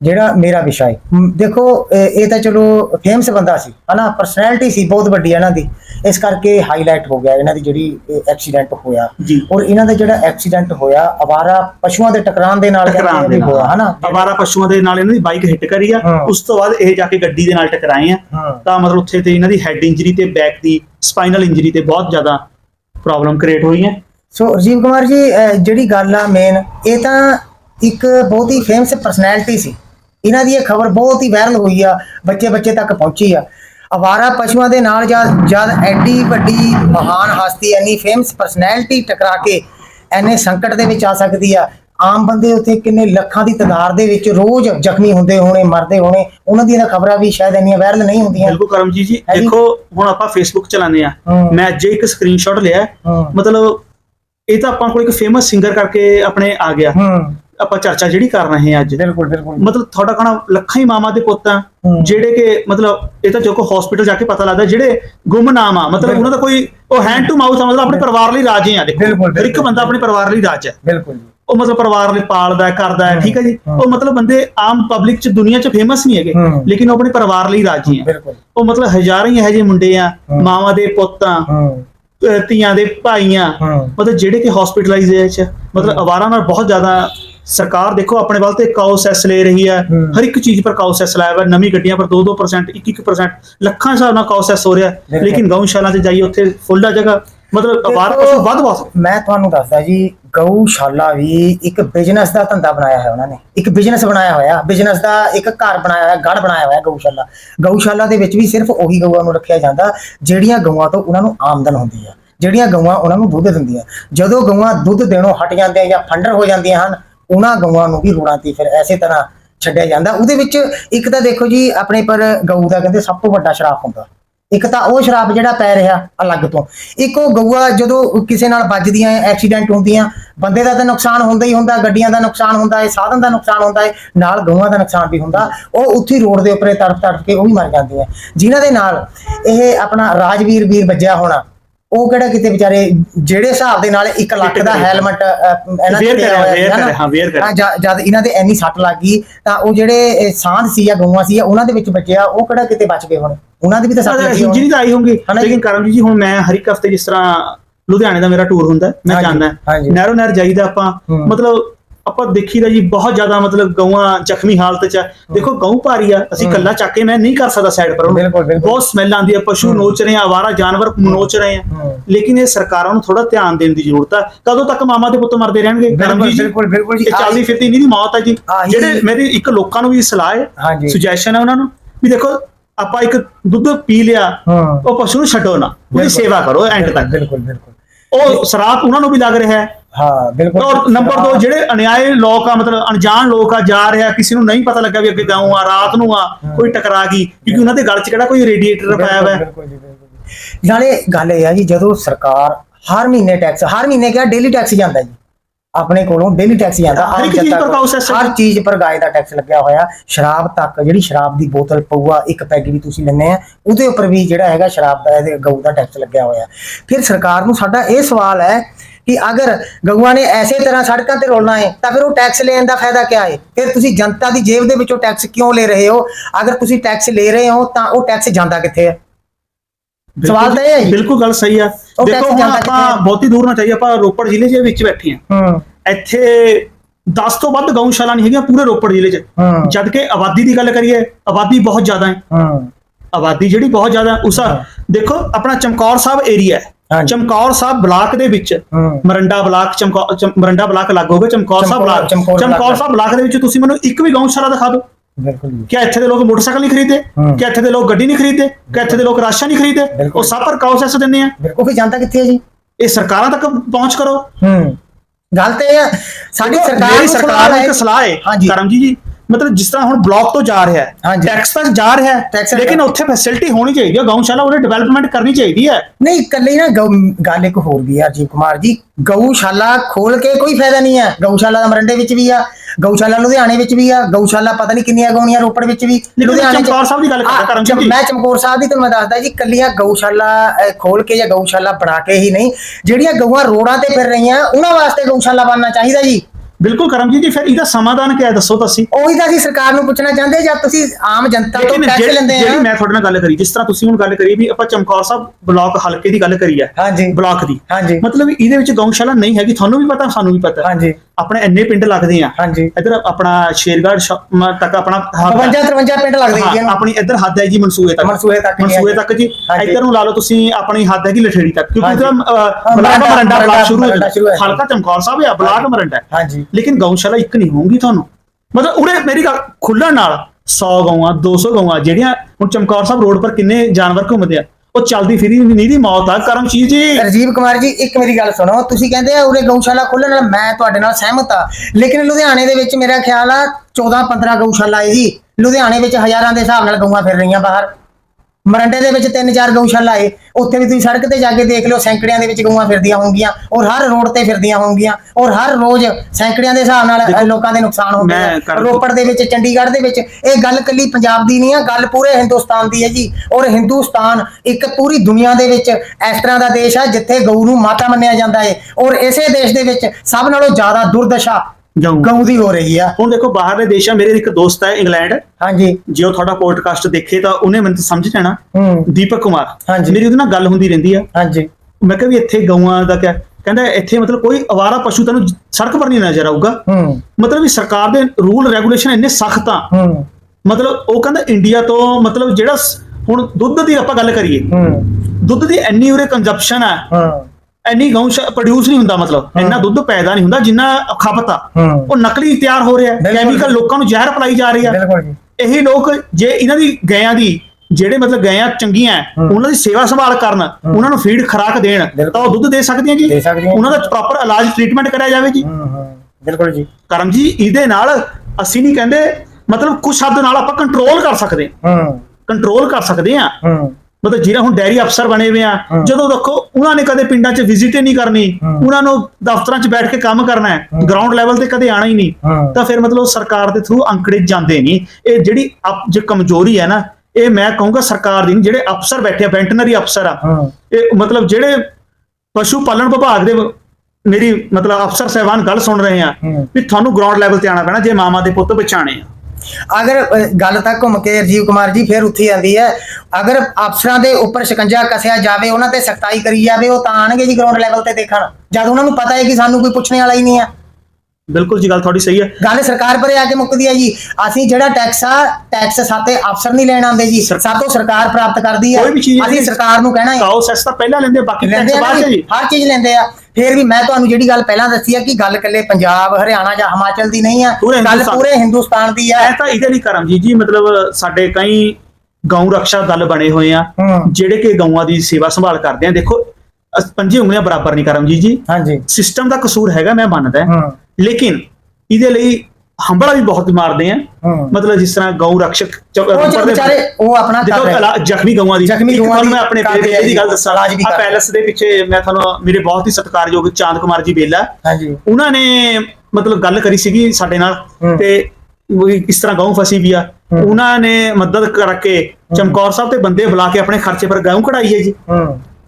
ਜਿਹੜਾ ਮੇਰਾ ਵਿਸ਼ਾ ਹੈ। ਦੇਖੋ ਇਹ ਤਾਂ ਚਲੋ ਫੇਮਸ ਬੰਦਾ ਸੀ। ਹਨਾ ਪਰਸਨੈਲਿਟੀ ਸੀ ਬਹੁਤ ਵੱਡੀ ਇਹਨਾਂ ਦੀ। ਇਸ ਕਰਕੇ ਹਾਈਲਾਈਟ ਹੋ ਗਿਆ ਇਹਨਾਂ ਦੀ ਜਿਹੜੀ ਐਕਸੀਡੈਂਟ ਹੋਇਆ। ਔਰ ਇਹਨਾਂ ਦਾ ਜਿਹੜਾ ਐਕਸੀਡੈਂਟ ਹੋਇਆ ਅਵਾਰਾ ਪਸ਼ੂਆਂ ਦੇ ਟਕਰਾਉਣ ਦੇ ਨਾਲ ਕਹਿੰਦੇ ਹੋਇਆ ਹਨਾ? ਅਵਾਰਾ ਪਸ਼ੂਆਂ ਦੇ ਨਾਲ ਇਹਨਾਂ ਦੀ ਬਾਈਕ ਹਿੱਟ ਕਰੀ ਆ। ਉਸ ਤੋਂ ਬਾਅਦ ਇਹ ਜਾ ਕੇ ਗੱਡੀ ਦੇ ਨਾਲ ਟਕਰਾਏ ਆ। ਤਾਂ ਮਤਲਬ ਉੱਥੇ ਤੇ ਇਹਨਾਂ ਦੀ ਹੈਡ ਇੰਜਰੀ ਤੇ ਬੈਕ ਦੀ ਸਪਾਈਨਲ ਇੰਜਰੀ ਤੇ ਬਹੁਤ ਜ਼ਿਆਦਾ ਪ੍ਰੋਬਲਮ ਕ੍ਰੀਏਟ ਹੋਈ ਹੈ ਸੋ ਰਾਜੀਵ ਕੁਮਾਰ ਜੀ ਜਿਹੜੀ ਗੱਲ ਆ ਮੇਨ ਇਹ ਤਾਂ ਇੱਕ ਬਹੁਤ ਹੀ ਫੇਮਸ ਪਰਸਨੈਲਿਟੀ ਸੀ। ਇਹਨਾਂ ਦੀ ਇਹ ਖਬਰ ਬਹੁਤ ਹੀ ਵਾਇਰਲ ਹੋਈ ਆ ਬੱਚੇ ਬੱਚੇ ਤੱਕ ਪਹੁੰਚੀ ਆ ਅਵਾਰਾ ਪਸ਼ੂਆਂ ਦੇ ਨਾਲ ਜਦ ਜਦ ਐਡੀ ਵੱਡੀ ਮਹਾਨ ਹਸਤੀ ਐਨੀ ਫੇਮਸ ਪਰਸਨੈਲਿਟੀ ਟਕਰਾ ਕੇ ਐਨੇ ਸੰਕਟ ਦੇ ਵਿੱਚ ਆ ਸਕਦੀ ਆ ਆਮ ਬੰਦੇ ਉੱਥੇ ਕਿੰਨੇ ਲੱਖਾਂ ਦੀ ਤਾਦਾਦ ਦੇ ਵਿੱਚ ਰੋਜ਼ ਜ਼ਖਮੀ ਹੁੰਦੇ ਹੋਣੇ ਮਰਦੇ ਹੋਣੇ ਉਹਨਾਂ ਦੀਆਂ ਖਬਰਾਂ ਵੀ ਸ਼ਾਇਦ ਇੰਨੀਆਂ ਵਾਇਰਲ ਨਹੀਂ ਹੁੰਦੀਆਂ ਬਿਲਕੁਲ ਕਰਮਜੀਤ ਜੀ। ਦੇਖੋ ਹੁਣ ਆਪਾਂ ਫੇਸਬੁੱਕ ਚਲਾਉਂਦੇ ਆ। ਮੈਂ ਅੱਜ ਇੱਕ ਸਕਰੀਨਸ਼ਾਟ ਲਿਆ। ਮਤਲਬ ਇਹ ਤਾਂ ਆਪਾਂ ਕੋਲ ਇੱਕ ਫੇਮਸ ਸਿੰਗਰ ਕਰਕੇ ਆਪਣੇ ਆ ਗਿਆ ਆਪਾਂ ਚਰਚਾ ਜਿਹੜੀ ਕਰ ਰਹੇ ਹਾਂ ਅੱਜ ਬਿਲਕੁਲ ਬਿਲਕੁਲ। ਮਤਲਬ ਤੁਹਾਡਾ ਕਹਣਾ ਲੱਖਾਂ ਹੀ ਮਾਮਾ ਦੇ ਪੁੱਤ ਆ। ਜਿਹੜੇ ਕਿ ਮਤਲਬ ਇਹ ਤਾਂ ਜੋ ਕੋ ਹਸਪੀਟਲ ਜਾ ਕੇ ਪਤਾ ਲੱਗਦਾ ਜਿਹੜੇ ਗੁੰਮਨਾਮ ਆ ਮਤਲਬ ਉਹਨਾਂ ਦਾ ਕੋਈ ਉਹ ਹੈਂਡ ਟੂ ਮਾਊਥ ਆ ਮਤਲਬ ਆਪਣੇ ਪਰਿਵਾਰ ਲਈ ਰਾਜੇ ਆ ਦੇਖੋ। ਹਰ ਇੱਕ। ਬੰਦਾ ਆਪਣੇ ਪਰਿਵਾਰ ਲਈ ਰਾਜ ਹੈ ਬਿਲਕੁਲ ਉਹ ਮਤਲਬ ਪਰਿਵਾਰ ਲਈ ਪਾਲਦਾ ਕਰਦਾ ਹੈ ਠੀਕ ਹੈ ਜੀ। ਉਹ ਮਤਲਬ ਬੰਦੇ ਆਮ ਪਬਲਿਕ ਚ ਦੁਨੀਆ ਚ ਫੇਮਸ ਨਹੀਂ ਹੈਗੇ। ਲੇਕਿਨ ਉਹ ਆਪਣੇ ਪਰਿਵਾਰ ਲਈ ਰਾਜੀ ਆ। ਬਿਲਕੁਲ। ਉਹ ਮਤਲਬ ਹਜ਼ਾਰਾਂ ਹੀ ਇਹੋ ਜਿਹੇ ਮੁੰਡੇ ਆ। ਮਾਵਾਂ ਦੇ ਪੁੱਤ ਧੀਆਂ ਦੇ ਭਾਈਆਂ ਮਤਲਬ ਜਿਹੜੇ ਕਿ ਹਸਪੀਟਲਾਈਜ਼ ਚ ਮਤਲਬ ਅਵਾਰਾਂ ਨਾਲ ਬਹੁਤ ਜ਼ਿਆਦਾ ਸਰਕਾਰ ਦੇਖੋ ਆਪਣੇ ਵੱਲ ਤੇ ਕਾਉ ਸੈਸ ਲੈ ਰਹੀ ਹੈ। ਹੂੰ। ਹਰ ਇੱਕ ਚੀਜ਼ ਪਰ ਕਾਉ ਸੈਸ ਲਾਇਆ ਹੋਇਆ ਨਵੀਂ ਗੱਡੀਆਂ ਪਰ 2-2% 1-1% ਲੱਖਾਂ ਹਿਸਾਬ ਨਾਲ ਕਾਉ ਸੈਸ ਹੋ ਰਿਹਾ। ਲੇਕਿਨ ਗਊਸ਼ਾਲਾ ਤੇ ਜਾਈਏ ਉੱਥੇ ਫੁੱਲ ਆ ਜਗ੍ਹਾ। ਮਤਲਬ ਅਵਾਰਾ ਪਸ਼ੂ ਵੱਧ ਬਹੁਤ ਮੈਂ ਤੁਹਾਨੂੰ ਦੱਸਦਾ ਜੀ ਗਊਸ਼ਾਲਾ ਵੀ ਇੱਕ ਬਿਜ਼ਨਸ ਦਾ ਧੰਦਾ ਬਣਾਇਆ ਹੈ ਉਹਨਾਂ ਨੇ। ਇੱਕ ਬਿਜ਼ਨਸ ਬਣਾਇਆ ਹੋਇਆ ਬਿਜ਼ਨਸ ਦਾ ਇੱਕ ਘਰ ਬਣਾਇਆ ਹੋਇਆ ਗੜ ਬਣਾਇਆ ਹੋਇਆ ਗਊਸ਼ਾਲਾ ਗਊਸ਼ਾਲਾ ਦੇ ਵਿੱਚ ਵੀ ਸਿਰਫ ਉਹੀ ਗਊਆਂ ਨੂੰ ਰੱਖਿਆ ਜਾਂਦਾ ਜਿਹੜੀਆਂ ਗਊਆਂ ਤੋਂ ਉਹਨਾਂ ਨੂੰ ਆਮਦਨ ਹੁੰਦੀ ਆ। ਜਿਹੜੀਆਂ ਗਊਆਂ ਉਹਨਾਂ ਨੂੰ ਦੁੱਧ ਦਿੰਦੀਆਂ। ਜਦੋਂ ਗਊਆਂ ਦੁੱਧ ਦੇਣੋਂ ਹਟ ਜਾਂਦੀਆਂ ਜਾਂ ਫੰਡਰ ਹੋ ਜਾਂਦੀਆਂ ਹਨ ਉਹਨਾਂ ਗਊਆਂ ਨੂੰ ਵੀ ਰੋੜਾਂ ਤੇ ਫਿਰ ਐਸੇ ਤਰ੍ਹਾਂ ਛੱਡਿਆ ਜਾਂਦਾ। ਉਹਦੇ ਵਿੱਚ ਇੱਕ ਤਾਂ ਦੇਖੋ ਜੀ, ਆਪਣੇ ਪਰ ਗਊ ਦਾ ਕਹਿੰਦੇ ਸਭ ਤੋਂ ਵੱਡਾ ਸ਼ਰਾਪ ਹੁੰਦਾ। ਇੱਕ ਤਾਂ ਉਹ ਸ਼ਰਾਬ ਜਿਹੜਾ ਪੈ ਰਿਹਾ ਅਲੱਗ ਤੋਂ। ਇੱਕ ਉਹ ਗਊਆ ਜਦੋਂ ਕਿਸੇ ਨਾਲ ਵੱਜਦੀਆਂ, ਐਕਸੀਡੈਂਟ ਹੁੰਦੀਆਂ, ਬੰਦੇ ਦਾ ਤਾਂ ਨੁਕਸਾਨ ਹੁੰਦਾ ਹੀ ਹੁੰਦਾ, ਗੱਡੀਆਂ ਦਾ ਨੁਕਸਾਨ ਹੁੰਦਾ ਹੈ, ਸਾਧਨ ਦਾ ਨੁਕਸਾਨ ਹੁੰਦਾ ਹੈ, ਨਾਲ ਗਊਆਂ ਦਾ ਨੁਕਸਾਨ ਵੀ ਹੁੰਦਾ। ਉਹ ਉੱਥੇ ਹੀ ਰੋਡ ਦੇ ਉੱਪਰ ਤੜਫ ਤੜਫ ਕੇ ਉਹ ਵੀ ਮਰ ਜਾਂਦੇ ਆ। ਜਿਨ੍ਹਾਂ ਦੇ ਨਾਲ ਇਹ ਆਪਣਾ ਰਾਜਵੀਰ ਵੀਰ ਵੱਜਿਆ ਹੋਣਾ ਉਹ ਕਿਹੜਾ ਕਿਤੇ ਵਿਚਾਰੇ ਜਿਹੜੇ ਹਿਸਾਬ ਦੇ ਨਾਲ 1 ਲੱਖ ਦਾ। ਹੈਲਮਟ ਇਹਨਾਂ ਤੇ ਕਰਿਆ, ਹੋਇਆ ਨਾ। ਹਾਂ, wear ਕਰਿਆ। ਹਾਂ, ਜਦ ਇਹਨਾਂ ਦੇ ਐਨੀ ਸੱਟ ਲੱਗ ਗਈ ਤਾਂ ਉਹ ਜਿਹੜੇ ਸਾਂਧ ਸੀ ਜਾਂ ਗਊਆਂ ਸੀ ਉਹਨਾਂ ਦੇ ਵਿੱਚ ਬਚਿਆ ਉਹ ਕਿਹੜਾ ਕਿਤੇ ਬਚ ਗਏ ਹੁਣ ਉਹਨਾਂ ਦੀ ਵੀ ਤਾਂ ਸੱਟ ਲੱਗੀ। ਇੰਜਰੀ ਤਾਂ ਆਈ ਹੋਊਗੀ? ਲੇਕਿਨ ਕਰਮਜੀਤ ਜੀ ਹੁਣ ਮੈਂ ਹਰ ਇੱਕ ਹਫ਼ਤੇ ਜਿਸ ਤਰ੍ਹਾਂ ਲੁਧਿਆਣੇ ਦਾ ਮੇਰਾ ਟੂਰ ਹੁੰਦਾ ਹੈ, ਮੈਂ ਜਾਂਦਾ ਹਾਂਜੀ। ਨਹਿਰੋ ਨਹਿਰ ਜਾਈਦਾ ਆਪਾਂ ਹੂੰ। ਮਤਲਬ ਆਪਾਂ ਦੇਖੀਦਾ ਜੀ ਬਹੁਤ ਜ਼ਿਆਦਾ ਮਤਲਬ ਗਊਆਂ ਜ਼ਖਮੀ ਹਾਲਤ 'ਚ ਹੈ। ਦੇਖੋ ਗਊ ਭਾਰੀ ਆ ਅਸੀਂ। ਕੱਲਾ ਚੱਕ ਕੇ ਮੈਂ ਨਹੀਂ ਕਰ ਸਕਦਾ ਸਾਈਡ ਪਰ ਉਹਨੂੰ। ਬਹੁਤ ਸਮੈਲ ਆਉਂਦੀ ਹੈ ਪਸ਼ੂ। ਨੋਚ ਰਹੇ ਆ ਆਵਾਰਾ ਜਾਨਵਰ ਨੋਚ ਰਹੇ ਆ। ਲੇਕਿਨ ਇਹ ਸਰਕਾਰਾਂ ਨੂੰ ਥੋੜਾ ਧਿਆਨ ਦੇਣ ਦੀ ਜ਼ਰੂਰਤ ਹੈ ਕਦੋਂ ਤੱਕ ਮਾਮਾ ਦੇ ਪੁੱਤ ਮਰਦੇ ਰਹਿਣਗੇ ਬਿਲਕੁਲ? ਬਿਲਕੁਲ, ਜੀ। ਚੱਲਦੀ ਫਿਰਦੀ ਨਹੀਂ ਦੀ ਮੌਤ ਹੈ ਜੀ ਜਿਹੜੇ ਮੇਰੀ ਇੱਕ ਲੋਕਾਂ ਨੂੰ ਵੀ ਸਲਾਹ ਹੈ। ਸੁਜੈਸ਼ਨ ਹੈ ਉਹਨਾਂ ਨੂੰ ਵੀ ਦੇਖੋ ਆਪਾਂ ਇੱਕ ਦੁੱਧ ਪੀ ਲਿਆ ਉਹ ਪਸ਼ੂ ਨੂੰ ਛੱਡੋ ਨਾ ਉਹਦੀ। ਸੇਵਾ ਕਰੋ ਐਂਡ ਤੱਕ ਬਿਲਕੁਲ ਬਿਲਕੁਲ ਉਹ ਸ਼ਰਾਪ ਉਹਨਾਂ ਨੂੰ ਵੀ ਲੱਗ ਰਿਹਾ ਹੈ ਹਾਂ ਬਿਲਕੁਲ। ਔਰ ਨੰਬਰ 2 ਜਿਹੜੇ ਅਨਿਆਏ ਲੋਕ ਆ ਮਤਲਬ ਅਣਜਾਣ ਲੋਕ ਆ ਜਾ ਰਿਹਾ ਕਿਸੇ ਨੂੰ ਨਹੀਂ ਪਤਾ ਲੱਗਾ ਵੀ ਅੱਗੇ ਗਾਉਂ ਆ ਰਾਤ ਨੂੰ ਆ ਕੋਈ ਟਕਰਾ ਗਈ ਕਿਉਂਕਿ ਉਹਨਾਂ ਦੇ ਗਲ 'ਚ ਕਿਹੜਾ ਕੋਈ ਰੇਡੀਏਟਰ ਪਾਇਆ ਹੋਇਆ ਹੈ। ਨਾਲੇ ਗੱਲ ਇਹ ਆ ਜੀ ਜਦੋਂ ਸਰਕਾਰ ਹਰ ਮਹੀਨੇ ਟੈਕਸ ਹਰ ਮਹੀਨੇ ਕਿਹਾ ਡੇਲੀ ਟੈਕਸ ਜਾਂਦਾ ਜੀ। ਆਪਣੇ ਕੋਲੋਂ ਡੇਲੀ ਟੈਕਸ ਜਾਂਦਾ। ਹਰ ਇੱਕ ਚੀਜ਼ ਪਰ ਹੈ ਹਰ। ਚੀਜ਼ ਪਰ ਗਾਏ ਦਾ ਟੈਕਸ ਲੱਗਿਆ ਹੋਇਆ। ਸ਼ਰਾਬ ਤੱਕ ਜਿਹੜੀ ਸ਼ਰਾਬ ਦੀ ਬੋਤਲ ਪਊਆ ਇੱਕ ਪੈਗ ਵੀ ਤੁਸੀਂ ਲੈਂਦੇ ਆ ਉਹਦੇ ਉੱਪਰ ਵੀ ਜਿਹੜਾ ਹੈਗਾ ਸ਼ਰਾਬ ਦਾ ਇਹਦੇ ਗਊ ਦਾ ਟੈਕਸ ਲੱਗਿਆ ਹੋਇਆ। ਫਿਰ ਸਰਕਾਰ ਨੂੰ ਸਾਡਾ ਇਹ ਸਵਾਲ ਹੈ ਕਿ ਅਗਰ ਗਊਆਂ ਨੇ ਐਸੇ ਤਰ੍ਹਾਂ ਸੜਕਾਂ ਤੇ ਰੋਲਣਾ ਹੈ ਤਾਂ ਫਿਰ ਉਹ ਟੈਕਸ ਲੈਣ ਦਾ ਫਾਇਦਾ ਕੀ ਹੈ? ਫਿਰ ਤੁਸੀਂ ਜਨਤਾ ਦੀ ਜੇਬ ਦੇ ਵਿੱਚੋਂ ਟੈਕਸ ਕਿਉਂ ਲੈ ਰਹੇ ਹੋ? ਅਗਰ ਤੁਸੀਂ ਟੈਕਸ ਲੈ ਰਹੇ ਹੋ ਤਾਂ ਉਹ ਟੈਕਸ ਜਾਂਦਾ ਕਿੱਥੇ ਹੈ? ਸਵਾਲ ਤਾਂ ਇਹ ਹੈ। ਬਿਲਕੁਲ ਗੱਲ ਸਹੀ ਆ। ਦੇਖੋ ਹੁਣ ਆਪਾਂ? ਬਹੁਤੀ ਦੂਰ ਨਾ ਚਾਹੀਏ ਆਪਾਂ ਰੋਪੜ ਜ਼ਿਲ੍ਹੇ ਦੇ ਵਿੱਚ ਬੈਠੇ ਆ ਹੂੰ। ਇੱਥੇ 10 ਤੋਂ ਵੱਧ ਗਊਸ਼ਾਲਾ ਨਹੀਂ ਹੈਗੀਆਂ ਪੂਰੇ ਰੋਪੜ ਜ਼ਿਲ੍ਹੇ 'ਚ। ਜਦ ਕਿ ਆਬਾਦੀ ਦੀ ਗੱਲ ਕਰੀਏ ਆਬਾਦੀ ਬਹੁਤ ਜ਼ਿਆਦਾ ਹੈ। ਹੂੰ। ਆਬਾਦੀ ਜਿਹੜੀ ਬਹੁਤ ਜ਼ਿਆਦਾ ਉਸ। ਦੇਖੋ ਆਪਣਾ ਚਮਕੌਰ ਸਾਹਿਬ ਏਰੀਆ ਹੈ। ਚਮਕੌਰ ਸਾਹਿਬ ਬਲਾਕ ਦੇ ਵਿੱਚ ਮਰੰਡਾ ਬਲਾਕ ਚਮਕੌਰ ਚਮ- ਮਰੰਡਾ ਬਲਾਕ ਲੱਗ ਹੋਵੇ ਚਮਕੌਰ ਸਾਹਿਬ ਬਲਾਕ। ਚਮਕੌਰ ਸਾਹਿਬ ਬਲਾਕ ਦੇ ਵਿੱਚ ਤੁਸੀਂ ਮੈਨੂੰ ਇੱਕ ਵੀ ਗਊਸ਼ਾਲਾ ਦਿਖਾ ਦਿਓ। ਬਿਲਕੁਲ ਜੀ। ਇੱਥੇ ਦੇ ਲੋਕ ਮੋਟਰਸਾਈਕਲ ਨਹੀਂ ਖਰੀਦਦੇ? ਹੂੰ। ਕਿ ਇੱਥੇ ਦੇ ਲੋਕ ਗੱਡੀ ਨਹੀਂ ਖਰੀਦਦੇ? ਕਿ ਇੱਥੇ ਦੇ ਲੋਕ ਰਾਸ਼ਨ ਨਹੀਂ ਖਰੀਦਦੇ? ਬਿਲਕੁਲ। ਉਹ ਸਭ ਪਰ ਕਾਉਸੈਸ ਦਿੰਦੇ ਆ। ਬਿਲਕੁਲ ਫਿਰ ਜਾਂਦਾ ਕਿੱਥੇ ਹੈ ਜੀ? ਇਹ ਸਰਕਾਰਾਂ ਤੱਕ ਪਹੁੰਚ ਕਰੋ। ਹੂੰ। ਗੱਲ ਤੇ ਸਾਡੀ ਸਰਕਾਰ ਨੂੰ ਸਰਕਾਰ ਇੱਕ ਸਲਾਹ ਹੈ। ਹਾਂਜੀ। ਕਰਮਜੀਤ ਜੀ ਮਤਲਬ ਜਿਸ ਤਰ੍ਹਾਂ ਹੁਣ ਬਲਾਕ ਤੋਂ ਜਾ ਰਿਹਾ ਹੈ ਹਾਂਜੀ। ਟੈਕਸ ਤੱਕ ਜਾ ਰਿਹਾ ਹੈ ਟੈਕਸ- ਲੇਕਿਨ ਉੱਥੇ ਫੈਸਿਲਿਟੀ ਹੋਣੀ ਚਾਹੀਦੀ ਹੈ ਗਊਸ਼ਾਲਾ ਉਹਨੇ ਡਿਵੈਲਪਮੈਂਟ ਕਰਨੀ ਚਾਹੀਦੀ ਹੈ ਨਹੀਂ ਇਕੱਲੇ ਨਾ ਗਊ- ਗੱਲ ਇੱਕ ਹੋਰ ਵੀ ਹੈ ਅਜੀਬ ਕੁਮਾਰ ਜੀ ਗਊਸ਼ਾਲਾ ਖੋਲ ਕੇ ਕੋਈ ਫਾਇਦਾ ਨਹੀਂ ਹੈ ਗਊਸ਼ਾਲਾ ਦਾ ਮਰੰਡੇ ਵਿੱਚ ਵੀ ਆ ਗਊਸ਼ਾਲਾ ਲੁਧਿਆਣੇ ਵਿੱਚ ਵੀ ਆ ਗਊਸ਼ਾਲਾ ਪਤਾ ਨਹੀਂ ਕਿੰਨੀਆਂ ਗਊਣੀਆਂ ਰੋਪੜ ਵਿੱਚ ਵੀ ਚਮਕੌਰ ਸਾਹਿਬ ਦੀ ਗੱਲ ਕਰਦਾ ਹਾਂ, ਚਮ- ਜੀ। ਮੈਂ ਚਮਕੌਰ ਸਾਹਿਬ ਦੀ ਤੁਹਾਨੂੰ ਮੈਂ ਦੱਸਦਾ ਜੀ ਕੱਲੀਆਂ ਗਊਸ਼ਾਲਾ ਅਹ, ਖੋਲ ਕੇ ਜਾਂ ਗਊਸ਼ਾਲਾ ਬਣਾ ਕੇ ਹੀ ਨਹੀਂ ਜਿਹੜੀਆਂ ਗਊਆਂ ਰੋਡਾਂ ਤੇ ਫਿਰ ਰਹੀਆਂ ਉਹਨਾਂ ਵਾਸਤੇ ਗਊਸ਼ਾਲਾ ਬਣਨਾ ਚਾਹੀਦਾ ਜੀ ਬਿਲਕੁਲ ਕਰਮਜੀਤ ਜੀ ਫਿਰ ਇਹਦਾ ਸਮਾਧਾਨ ਕੀ ਹੈ ਦੱਸੋ ਤੁਸੀਂ ਉਹੀ ਤਾਂ ਅਸੀਂ ਸਰਕਾਰ ਨੂੰ ਪੁੱਛਣਾ ਚਾਹੁੰਦੇ ਜਾਂ ਤੁਸੀਂ ਆਮ ਜਨਤਾ ਤੋਂ ਜਿਹੜੀ ਲੈਂਦੇ ਜਿਹੜੀ ਆ ਮੈਂ ਤੁਹਾਡੇ ਨਾਲ ਗੱਲ ਕਰੀ ਜਿਸ ਤਰ੍ਹਾਂ ਤੁਸੀਂ ਹੁਣ ਗੱਲ ਕਰੀ ਵੀ ਆਪਾਂ ਚਮਕੌਰ ਸਾਹਿਬ ਬਲਾਕ ਹਲਕੇ ਦੀ ਗੱਲ ਕਰੀ ਹੈ ਹਾਂਜੀ। ਬਲਾਕ ਦੀ। ਹਾਂਜੀ। ਮਤਲਬ ਇਹਦੇ ਵਿੱਚ ਗਊਸ਼ਾਲਾ ਨਹੀਂ ਹੈਗੀ ਤੁਹਾਨੂੰ ਵੀ ਪਤਾ ਸਾਨੂੰ ਵੀ ਪਤਾ। ਹਾਂਜੀ। ਆਪਣੇ ਇੰਨੇ ਪਿੰਡ ਲੱਗਦੇ ਆ। ਹਾਂਜੀ। ਇੱਧਰ ਆਪਣਾ ਸ਼ੇਰਗੜ੍ਹ ਸ਼- ਮ- ਤੱਕ ਆਪਣਾ ਹੱਦ ਹੈ। 52 53 ਪਿੰਡ ਲੱਗਦੇ ਹਾਂ, ਆਪਣੀ ਇੱਧਰ ਹੱਦ ਹੈ ਜੀ ਮਨਸੂਏ ਤੱਕ। ਮਨਸੂਏ ਤੱਕ ਮਨਸੂਏ। ਤੱਕ ਜੀ। ਇੱਧਰ ਨੂੰ ਲਾ ਲਓ ਤੁਸੀਂ ਆਪਣੀ ਹੱਦ ਹੈਗੀ ਲਠੇੜੀ ਤੱਕ। ਕਿਉਂਕਿ ਹਾਂ, ਬਲਾਕ ਮਰੰਡਾ- ਬਲਾਕ ਸ਼ੁਰੂ ਹੈ। ਹਲਕਾ ਚਮਕੌਰ ਸਾਹਿਬ ਹੈ ਬਲਾਕ ਮਰੰਡਾ। ਹਾਂਜੀ। ਲੇਕਿਨ ਗਊਸ਼ਾਲਾ ਇੱਕ ਨਹੀਂ ਹੋਊਗੀ ਤੁਹਾਨੂੰ। ਮਤਲਬ ਉਰੇ ਮੇਰੀ ਗੱਲ ਖੁੱਲਣ ਨਾਲ 100 ਗਊਆਂ 200 ਗਊਆਂ ਜਿਹੜੀਆਂ ਹੁਣ ਚਮਕੌਰ ਸਾਹਿਬ ਰੋਡ ਪਰ ਕਿੰਨੇ ਜਾਨਵਰ ਘੁੰਮਦੇ ਆ। ਉਹ ਚਲਦੀ ਫਿਰੀ ਨਹੀਂ ਦੀ ਮੌਤ ਆ ਕਰਮਸ਼ੀਲ ਜੀ। ਰਜੀਵ ਕੁਮਾਰ ਜੀ, ਇੱਕ ਮੇਰੀ ਗੱਲ ਸੁਣੋ, ਤੁਸੀਂ ਕਹਿੰਦੇ ਆ ਉਰੇ ਗਊਸ਼ਾਲਾ ਖੋਲਣ ਨਾਲ ਮੈਂ ਤੁਹਾਡੇ ਨਾਲ ਸਹਿਮਤ ਆ, ਲੇਕਿਨ ਲੁਧਿਆਣੇ ਦੇ ਵਿੱਚ ਮੇਰਾ ਖਿਆਲ ਆ 14 15 ਗਊਸ਼ਾਲਾ ਹੈ ਜੀ ਲੁਧਿਆਣੇ ਵਿੱਚ ਹਜ਼ਾਰਾਂ ਦੇ ਹਿਸਾਬ ਨਾਲ ਗਊਆਂ ਫਿਰ ਰਹੀਆਂ ਬਾਹਰ। ਮਰੰਡੇ ਦੇ ਵਿੱਚ ਤਿੰਨ ਚਾਰ ਗਊਸ਼ਾਲਾ ਏ ਉੱਥੇ ਵੀ ਤੁਸੀਂ ਸੜਕ ਤੇ ਜਾ ਕੇ ਦੇਖ ਲਿਓ ਸੈਂਕੜਿਆਂ ਦੇ ਵਿੱਚ ਗਊਆਂ ਫਿਰਦੀਆਂ ਹੋਣਗੀਆਂ ਔਰ ਹਰ ਰੋਡ ਤੇ ਫਿਰਦੀਆਂ ਹੋਣਗੀਆਂ ਔਰ ਹਰ ਰੋਜ਼ ਸੈਂਕੜਿਆਂ ਦੇ ਹਿਸਾਬ ਨਾਲ ਅ, ਲੋਕਾਂ ਦੇ ਨੁਕਸਾਨ ਹੁੰਦੇ ਮੈਂ ਆ ਕਰ- ਰੋਪੜ ਦੇ ਵਿੱਚ ਚੰਡੀਗੜ੍ਹ ਦੇ ਵਿੱਚ ਇਹ ਗੱਲ ਕੱਲੀ ਪੰਜਾਬ ਦੀ ਨਹੀਂ ਆ ਗੱਲ ਪੂਰੇ ਹਿੰਦੁਸਤਾਨ ਦੀ ਹੈ ਜੀ। ਔਰ ਹਿੰਦੁਸਤਾਨ ਇੱਕ ਪੂਰੀ ਦੁਨੀਆ ਦੇ ਵਿੱਚ ਇਸ ਤਰ੍ਹਾਂ ਦਾ ਦੇਸ਼ ਹੈ ਜਿੱਥੇ ਗਊ ਨੂੰ ਮਾਤਾ ਮੰਨਿਆ ਜਾਂਦਾ ਹੈ। ਔਰ ਇਸੇ ਦੇਸ਼ ਦੇ ਵਿੱਚ ਸਭ ਨਾਲੋਂ ਜ਼ਿਆਦਾ ਦੁਰਦਸ਼ਾ ਗਊ ਗਊ ਦੀ ਹੋ ਰਹੀ ਆ। ਹੁਣ ਦੇਖੋ ਬਾਹਰਲੇ ਦੇਸ਼ਾਂ ਮੇਰੇ ਇੱਕ ਦੋਸਤ ਹੈ ਇੰਗਲੈਂਡ। ਹਾਂਜੀ। ਜੇ ਉਹ ਤੁਹਾਡਾ ਪੋਡਕਾਸਟ ਦੇਖੇ ਤਾਂ ਉਹਨੇ ਮੈਨੂੰ ਸਮਝ ਜਾਣਾ। ਹੂੰ। ਦੀਪਕ ਕੁਮਾਰ। ਹਾਂਜੀ। ਮੇਰੀ ਉਹਦੇ ਨਾਲ ਗੱਲ ਹੁੰਦੀ ਰਹਿੰਦੀ ਆ। ਹਾਂਜੀ। ਮੈਂ ਕਿਹਾ ਵੀ ਇੱਥੇ ਗਊਆਂ ਦਾ ਕਿਆ? ਕਹਿੰਦਾ ਇੱਥੇ ਮਤਲਬ ਕੋਈ ਅਵਾਰਾ ਪਸ਼ੂ ਤੈਨੂੰ ਸੜਕ ਪਰ ਨਹੀਂ ਨਜ਼ਰ ਆਊਗਾ। ਹੂੰ। ਮਤਲਬ ਵੀ ਸਰਕਾਰ ਦੇ ਰੂਲ ਰੈਗੂਲੇਸ਼ਨ ਇੰਨੇ ਸਖਤ ਆ। ਹੂੰ। ਮਤਲਬ ਉਹ ਕਹਿੰਦਾ ਇੰਡੀਆ ਤੋਂ ਮਤਲਬ ਜਿਹੜਾ ਹੁਣ ਦੁੱਧ ਦੀ ਆਪਾਂ ਗੱਲ ਕਰੀਏ। ਹੂੰ। ਦੁੱਧ ਦੀ ਇੰਨੀ ਉਰੇ ਕੰਜ਼ੰਪਸ਼ਨ ਹੈ। ਇੰਨੀ ਗਊ ਪ੍ਰੋਡਿਊਸ ਨਹੀਂ ਹੁੰਦਾ ਮਤਲਬ ਇੰਨਾ ਦੁੱਧ ਪੈਦਾ ਨਹੀਂ ਹੁੰਦਾ ਜਿੰਨਾ ਖਪਤ ਆ। ਉਹ ਨਕਲੀ ਤਿਆਰ ਹੋ ਰਿਹਾ। ਕੈਮੀਕਲ ਲੋਕਾਂ ਨੂੰ ਜ਼ਹਿਰ ਅਪਲਾਈ ਜਾ ਰਹੀ ਆ। ਇਹੀ ਲੋਕ ਜੇ ਇਹਨਾਂ ਦੀ ਗਾਇਆਂ ਦੀ ਜਿਹੜੇ ਮਤਲਬ ਗਾਇਆਂ ਚੰਗੀਆਂ। ਉਹਨਾਂ ਦੀ ਸੇਵਾ ਸੰਭਾਲ ਕਰਨ ਉਹਨਾਂ ਨੂੰ ਫੀਡ ਖੁਰਾਕ ਦੇਣ। ਤਾਂ ਉਹ ਦੁੱਧ ਦੇ ਸਕਦੀਆਂ ਜੀ। ਉਹਨਾਂ ਦਾ ਪ੍ਰੋਪਰ ਇਲਾਜ ਟ੍ਰੀਟਮੈਂਟ ਕਰਿਆ ਜਾਵੇ ਜੀ। ਬਿਲਕੁਲ ਜੀ। ਕਰਮ ਜੀ ਇਹਦੇ ਨਾਲ ਅਸੀਂ ਨਹੀਂ ਕਹਿੰਦੇ ਮਤਲਬ ਕੁਝ ਹੱਦ ਨਾਲ ਆਪਾਂ ਕੰਟਰੋਲ ਕਰ ਸਕਦੇ ਹਾਂ। ਕੰਟਰੋਲ ਕਰ ਸਕਦੇ ਹੂੰ। ਮਤਲਬ ਜਿਹੜਾ ਹੁਣ ਡੈਰੀ ਅਫਸਰ ਬਣੇ ਹੋਏ ਆ। ਜਦੋਂ ਦੇਖੋ ਉਹਨਾਂ ਨੇ ਕਦੇ ਪਿੰਡਾਂ 'ਚ ਵਿਜ਼ਿਟ ਹੀ ਨਹੀਂ ਕਰਨੀ। ਉਹਨਾਂ ਨੂੰ ਦਫ਼ਤਰਾਂ 'ਚ ਬੈਠ ਕੇ ਕੰਮ ਕਰਨਾ ਹੈ। ਗਰਾਊਂਡ ਲੈਵਲ ਤੇ ਕਦੇ ਆਣਾ ਹੀ ਨਹੀਂ। ਤਾਂ ਫਿਰ ਮਤਲਬ ਸਰਕਾਰ ਦੇ ਥਰੂ ਅੰਕੜੇ ਜਾਂਦੇ ਨਹੀਂ ਇਹ ਜਿਹੜੀ ਜੇ ਕਮਜ਼ੋਰੀ ਹੈ ਨਾ ਇਹ ਮੈਂ ਕਹੂੰਗਾ ਸਰਕਾਰ ਦੀ ਜਿਹੜੇ ਅਫਸਰ ਬੈਠੇ ਆ ਵੈਂਟਨਰੀ ਅਫਸਰ ਆ ਇਹ ਮਤਲਬ ਜਿਹੜੇ ਪਸ਼ੂ ਪਾਲਣ ਵਿਭਾਗ ਦੇ ਮੇਰੀ ਮਤਲਬ ਅਫਸਰ ਸਹਿਬਾਨ ਗੱਲ ਸੁਣ ਰਹੇ ਆ। ਵੀ ਤੁਹਾਨੂੰ ਗਰਾਊਂਡ ਲੈਵਲ ਤੇ ਆਣਾ ਪੈਣਾ ਜੇ ਮਾਮਾ ਦੇ ਪੁੱਤ ਬਚਾਣੇ ਆ ਅਗਰ ਗੱਲ ਤੱਕ ਘੁੰਮ ਕੇ ਰਜੀਵ ਕੁਮਾਰ ਜੀ ਫਿਰ ਉੱਥੇ ਆਂਦੀ ਹੈ ਅਗਰ ਅਫਸਰਾਂ ਦੇ ਉੱਪਰ ਸ਼ਿਕੰਜਾ ਕਸਿਆ ਜਾਵੇ ਉਹਨਾਂ ਤੇ ਸਖਤਾਈ ਕਰੀ ਜਾਵੇ ਉਹ ਤਾਂ ਆਣਗੇ ਜੀ ਗਰਾਊਂਡ ਲੈਵਲ ਤੇ ਦੇਖਣ। ਜਦ ਉਹਨਾਂ ਨੂੰ ਪਤਾ ਹੈ ਕਿ ਸਾਨੂੰ ਕੋਈ ਪੁੱਛਣੇ ਵਾਲਾ ਹੀ ਨਹੀਂ ਆ ਬਿਲਕੁਲ ਜੀ ਗੱਲ ਤੁਹਾਡੀ ਸਹੀ ਹੈ। ਗੱਲ ਸਰਕਾਰ ਪਰੇ ਆ ਕੇ ਮੁੱਕਦੀ ਹੈ ਜੀ। ਅਸੀਂ ਜਿਹੜਾ ਟੈਕਸ ਆ ਟੈਕਸ ਸਾਤੇ ਅਫਸਰ ਨਹੀਂ ਲੈਣ ਆਉਂਦੇ ਜੀ। ਸਾਤੋਂ ਸਰਕਾਰ ਪ੍ਰਾਪਤ ਕਰਦੀ ਹੈ। ਅਸੀਂ ਸਰਕਾਰ ਨੂੰ ਕਹਿਣਾ ਹੈ। ਕਾਓ ਸੈਸ ਤਾਂ ਪਹਿਲਾਂ ਲੈਂਦੇ ਬਾਕੀ ਟੈਕਸ ਬਾਅਦ ਚ ਜੀ। ਹਰ ਚੀਜ਼ ਲੈਂਦੇ ਆ। ਫਿਰ ਵੀ ਮੈਂ ਤੁਹਾਨੂੰ ਜਿਹੜੀ ਗੱਲ ਪਹਿਲਾਂ ਦੱਸੀ ਆ ਕਿ ਗੱਲ ਇਕੱਲੇ ਪੰਜਾਬ ਹਰਿਆਣਾ ਜਾਂ ਹਿਮਾਚਲ ਦੀ ਨਹੀਂ ਆ ਪੂਰੇ ਗੱਲ ਹਿੰਦੁਸਤਾਨ- ਪੂਰੇ ਹਿੰਦੁਸਤਾਨ ਦੀ ਆ। ਐ ਤਾਂ ਇਹਦੇ ਲਈ ਕਰਮ ਜੀ ਜੀ ਮਤਲਬ ਸਾਡੇ ਕਈ ਗਊ ਰੱਖਿਆ ਦਲ ਬਣੇ ਹੋਏ ਆ ਹੂੰ। ਜਿਹੜੇ ਕਿ ਗਊਆਂ ਦੀ ਸੇਵਾ ਸੰਭਾਲ ਕਰਦੇ ਆ। ਦੇਖੋ ਅਸ- ਪੰਜੇ ਉਂਗਲੀਆਂ ਬਰਾਬਰ ਨਹੀਂ ਕਰਮ ਜੀ। ਜੀ ਹਾਂਜੀ। ਸਿਸਟਮ ਦਾ ਕਸੂਰ ਹੈਗਾ ਮੈਂ ਮੰਨਦਾ। ਹੂੰ। ਲੇਕਿਨ ਇਹਦੇ ਲਈ ਹੰਬੜਾ ਵੀ ਬਹੁਤ ਮਾਰਦੇ ਆ। ਮਤਲਬ ਜਿਸ ਤਰ੍ਹਾਂ ਗਊ ਚ- ਉਹ ਵਿਚਾਰੇ ਉਹ ਆਪਣਾ ਕਰ ਰਹੇ ਜ਼ਖਮੀ ਗਊਆਂ ਦੀ। ਜ਼ਖਮੀ ਗਊਆਂ ਦੀ ਮੈਂ ਆਪਣੇ ਬੇਟੇ ਦੀ ਗੱਲ ਦੱਸਾਂ। ਆ। ਪੈਲਸ ਦੇ ਪਿੱਛੇ ਮੈਂ ਤੁਹਾਨੂੰ ਮੇਰੇ ਬਹੁਤ ਹੀ ਸਤਿਕਾਰਯੋਗ ਚਾਂਦ ਕੁਮਾਰ ਜੀ ਬੇਲਾ। ਹਾਂਜੀ। ਉਹਨਾਂ ਨੇ ਮਤਲਬ ਗੱਲ ਕਰੀ ਸੀਗੀ ਸਾਡੇ ਨਾਲ। ਤੇ ਉਹ ਇਸ ਤਰ੍ਹਾਂ ਗਊ ਫਸੀ ਵੀ ਆ। ਉਹਨਾਂ ਨੇ ਮਦਦ ਕਰਕੇ ਚਮਕੌਰ ਸਾਹਿਬ ਤੇ ਬੰਦੇ ਬੁਲਾ ਕੇ ਆਪਣੇ ਖਰਚੇ ਪਰ ਗਊ ਕਢਾਈ ਹੈ ਜੀ।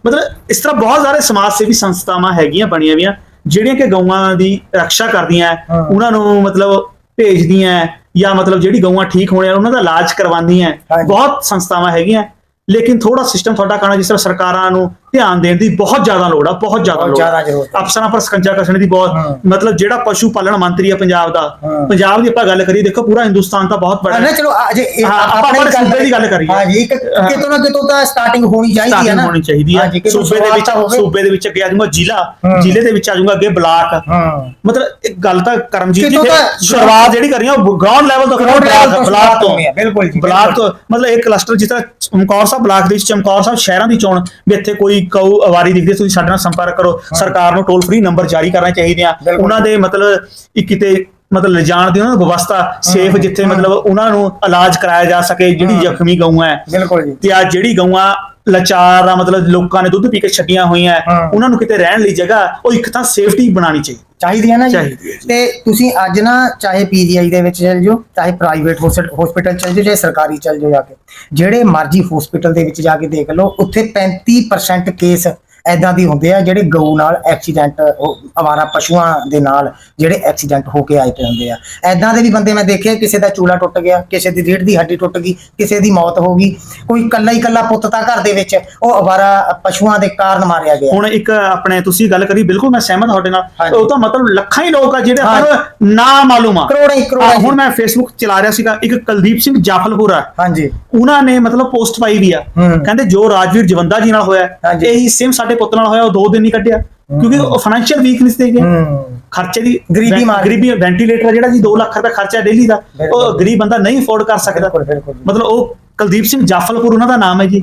ਮਤਲਬ ਇਸ ਤਰ੍ਹਾਂ ਬਹੁਤ ਸਾਰੇ ਸਮਾਜ ਸੇਵੀ ਸੰਸਥਾਵਾਂ ਹੈਗੀਆਂ ਬਣੀਆਂ ਵੀਆਂ ਜਿਹੜੀਆਂ ਕਿ ਗਊਆਂ ਦੀ ਰੱਖਿਆ ਕਰਦੀਆਂ। ਉਹਨਾਂ ਨੂੰ ਮਤਲਬ ਭੇਜਦੀਆਂ ਜਾਂ ਮਤਲਬ ਜਿਹੜੀ ਗਊਆਂ ਠੀਕ ਹੋਣੀਆਂ ਉਹਨਾਂ ਦਾ ਇਲਾਜ ਕਰਵਾਉਂਦੀਆਂ। ਬਹੁਤ ਸੰਸਥਾਵਾਂ ਹੈਗੀਆਂ ਲੇਕਿਨ ਥੋੜਾ ਸਿਸਟਮ ਤੁਹਾਡਾ ਕਹਿਣਾ ਜਿਸ ਤਰ੍ਹਾਂ ਸਰਕਾਰਾਂ ਨੂੰ ਧਿਆਨ ਦੇਣ ਦੀ ਬਹੁਤ ਜ਼ਿਆਦਾ ਲੋੜ ਆ ਬਹੁਤ ਜ਼ਿਆਦਾ ਬਹੁਤ ਲੋੜ ਜ਼ਿਆਦਾ ਆ ਜ਼ਰੂਰਤ ਹੈ। ਅਫਸਰਾਂ ਪਰ ਸਕੰਜਾ ਕੱਸਣ ਦੀ ਬਹੁਤ। ਮਤਲਬ ਜਿਹੜਾ ਪਸ਼ੂ ਪਾਲਣ ਮੰਤਰੀ ਆ ਪੰਜਾਬ ਦਾ ਹਾਂ। ਪੰਜਾਬ ਦੀ ਆਪਾਂ ਗੱਲ ਕਰੀਏ ਦੇਖੋ ਪੂਰਾ ਹਿੰਦੁਸਤਾਨ ਤਾਂ ਬਹੁਤ ਬੜਾ ਹਾਂ, ਨਾ ਹੈ ਚਲੋ ਅੱਜ ਇਹ ਹਾਂ, ਆਪਾਂ ਆਪਣੇ ਸੂਬੇ ਦੀ ਗੱਲ ਕਰੀਏ। ਹਾਂ। ਕਿਤੋਂ ਨਾ ਕਿਤੋਂ ਤਾਂ ਸਟਾਰਟਿੰਗ ਹੋਣੀ ਚਾਹੀਦੀ ਹੈ ਸਟਾਰਟਿੰਗ ਨਾ ਹੋਣੀ ਚਾਹੀਦੀ ਹੈ ਸੂਬੇ ਦੇ ਵਿੱਚ ਸ਼ੁਰੂਆਤ ਤਾਂ ਹੋਵੇ। ਸੂਬੇ ਦੇ ਵਿੱਚ ਅੱਗੇ ਆ ਜਾਊਗਾ ਜ਼ਿਲ੍ਹਾ ਹਾਂ। ਜ਼ਿਲ੍ਹੇ ਦੇ ਵਿੱਚ ਆ ਜਾਊਗਾ ਅੱਗੇ ਬਲਾਕ ਹਾਂ ਮਤਲਬ ਇੱਕ ਗੱਲ ਤਾਂ ਕਰਮਜੀਤ ਜੀ ਕਿਤੋਂ ਫਿਰ ਤਾਂ ਸ਼ੁਰੂਆਤ ਜਿਹੜੀ ਕਰੀ ਆ ਉਹ ਗਰਾਊਂਡ ਲੈਵਲ ਤੋਂ Ground level ਤੋਂ ਬਲਾਕ ਸ਼ੁਰੂਆਤ ਤੋਂ ਹੋਣੀ ਹੈ, ਬਿਲਕੁਲ ਜੀ, ਬਲਾਕ ਬਿਲਕੁਲ। ਤੋਂ ਮਤਲਬ ਇੱਕ ਕਲਸਟਰ ਜਿਸ ਤਰ੍ਹਾਂ ਚਮਕੌਰ ਸਾਹਿਬ ਬਲਾਕ ਦੇ ਵਿੱਚ ਚਮਕੌਰ ਸਾਹਿਬ ਸ਼ਹਿਰਾਂ ਦੀ ਚੋਣ ਵੀ ਇੱਥੇ ਕੋਈ ਕਊ ਅਵਾਰੀ ਦਿਖਦੀ ਤੁਸੀਂ ਸਾਡੇ ਨਾਲ ਸੰਪਰਕ ਕਰੋ। ਸਰਕਾਰ ਨੂੰ ਟੋਲ ਫ੍ਰੀ ਨੰਬਰ ਜਾਰੀ ਕਰਨੇ ਚਾਹੀਦੇ ਆ। ਉਹਨਾਂ ਦੇ ਮਤਲਬ ਇੱਕ ਕਿਤੇ ਮਤਲਬ ਲਿਜਾਣ ਦੀ ਉਹਨਾਂ ਦੀ ਵਿਵਸਥਾ ਸੇਫ ਜਿੱਥੇ ਮਤਲਬ ਉਹਨਾਂ ਨੂੰ ਇਲਾਜ ਕਰਾਇਆ ਜਾ ਸਕੇ ਜਿਹੜੀ। ਜ਼ਖਮੀ ਗਊਆਂ ਹੈ। ਬਿਲਕੁਲ ਜੀ। ਤੇ ਆ ਜਿਹੜੀ ਗਊਆਂ ਲਾਚਾਰ ਆ ਮਤਲਬ ਲੋਕਾਂ ਨੇ ਦੁੱਧ ਪੀ ਕੇ ਛੱਡੀਆਂ ਹੋਈਆਂ। ਉਹਨਾਂ ਨੂੰ ਕਿਤੇ ਰਹਿਣ ਲਈ ਜਗ੍ਹਾ ਉਹ ਇੱਕ ਤਾਂ ਸੇਫਟੀ ਬਣਾਉਣੀ ਚਾਹੀਦੀ ਚਾਹੀਦੀ ਹੈ ਨਾ ਜੀ। ਤੇ ਤੁਸੀਂ ਅੱਜ ਨਾ ਚਾਹੇ ਪੀਜੀਆਈ ਦੇ ਵਿੱਚ ਚਲ ਜਾਓ ਚਾਹੇ ਪ੍ਰਾਈਵੇਟ ਹਸਪੀਟਲ ਚਲ ਜਾਓ ਚਾਹੇ ਸਰਕਾਰੀ ਚਲ ਜਾਓ ਜਾ ਕੇ ਜਿਹੜੇ ਮਰਜ਼ੀ ਹਸਪੀਟਲ ਦੇ ਵਿੱਚ ਜਾ ਕੇ ਦੇਖ ਲਓ ਉੱਥੇ 35% ਕੇਸ ਐਦਾਂ ਦੀ ਹੁੰਦੇ ਆ ਜਿਹੜੇ ਗਊ ਨਾਲ ਐਕਸੀਡੈਂਟ ਅਵਾਰਾ ਪਸ਼ੂਆਂ ਦੇ ਨਾਲ ਜਿਹੜੇ ਐਕਸੀਡੈਂਟ ਹੋ ਕੇ ਆਏ ਪਏ ਹੁੰਦੇ ਆ ਐਦਾਂ ਦੇ ਵੀ ਬੰਦੇ ਮੈਂ ਦੇਖੇ ਕਿਸੇ ਦਾ ਚੂਲਾ ਟੁੱਟ ਗਿਆ ਕਿਸੇ ਦੀ ਰੀੜ੍ਹ ਦੀ ਹੱਡੀ ਟੁੱਟ ਗਈ ਕਿਸੇ ਦੀ ਮੌਤ ਹੋ ਗਈ ਕੋਈ ਇਕੱਲਾ ਹੀ ਇਕੱਲਾ ਪੁੱਤ ਤਾਂ ਘਰ ਦੇ ਵਿੱਚ ਉਹ ਅਵਾਰਾ ਪਸ਼ੂਆਂ ਦੇ ਕਾਰਨ ਮਾਰਿਆ ਗਿਆ ਹੁਣ ਇੱਕ ਆਪਣੇ ਤੁਸੀਂ ਗੱਲ ਕਰੀ ਬਿਲਕੁਲ ਮੈਂ ਸਹਿਮਤ ਤੁਹਾਡੇ ਨਾਲ। ਉਹ ਤਾਂ ਮਤਲਬ ਲੱਖਾਂ ਹੀ ਲੋਕ ਆ ਜਿਹੜੇ। ਆਪਾਂ ਨੂੰ ਮਾਲੂਮ ਆ ਕਰੋੜਾਂ ਹੀ ਕਰੋੜਾਂ। ਹੁਣ ਮੈਂ ਫੇਸਬੁੱਕ ਚਲਾ ਰਿਹਾ ਸੀਗਾ ਇੱਕ ਕੁਲਦੀਪ ਸਿੰਘ ਜਾਫਲਪੁਰ ਹਾਂਜੀ ਉਹਨਾਂ ਨੇ ਮਤਲਬ ਪੋਸਟ ਪਾਈ ਵੀ ਆ। ਕਹਿੰਦੇ ਜੋ ਰਾਜਵੀਰ ਜਵੰਦਾ ਜੀ ਨਾਲ ਹੋਇਆ। ਇਹੀ ਸੇਮ ਸਾਡੇ ਪੁੱਤ ਨਾਲ ਹੋਇਆ ਉਹ ਦੋ ਦਿਨ ਨਹੀਂ ਕੱਢਿਆ। ਕਿਉਂਕਿ ਉਹ ਫਾਈਨੈਂਸ਼ੀਅਲ ਵੀਕਨੈਸ ਦੇ ਗਿਆ। ਖਰਚੇ ਦੀ ਗਰੀਬੀ ਮਾਰ- ਗਰੀਬੀ ਵੈਂਟੀਲੇਟਰ ਜਿਹੜਾ ਜੀ 2 ਲੱਖ ਰੁਪਏ ਖਰਚਾ ਡੇਲੀ ਦਾ। ਉਹ ਗਰੀਬ ਬੰਦਾ ਨਹੀਂ ਅਫੋਰਡ ਕਰ ਸਕਦਾ। ਮਤਲਬ ਉਹ ਕੁਲਦੀਪ ਸਿੰਘ ਜਾਫਲਪੁਰ ਉਹਨਾਂ ਦਾ ਨਾਮ ਹੈ ਜੀ।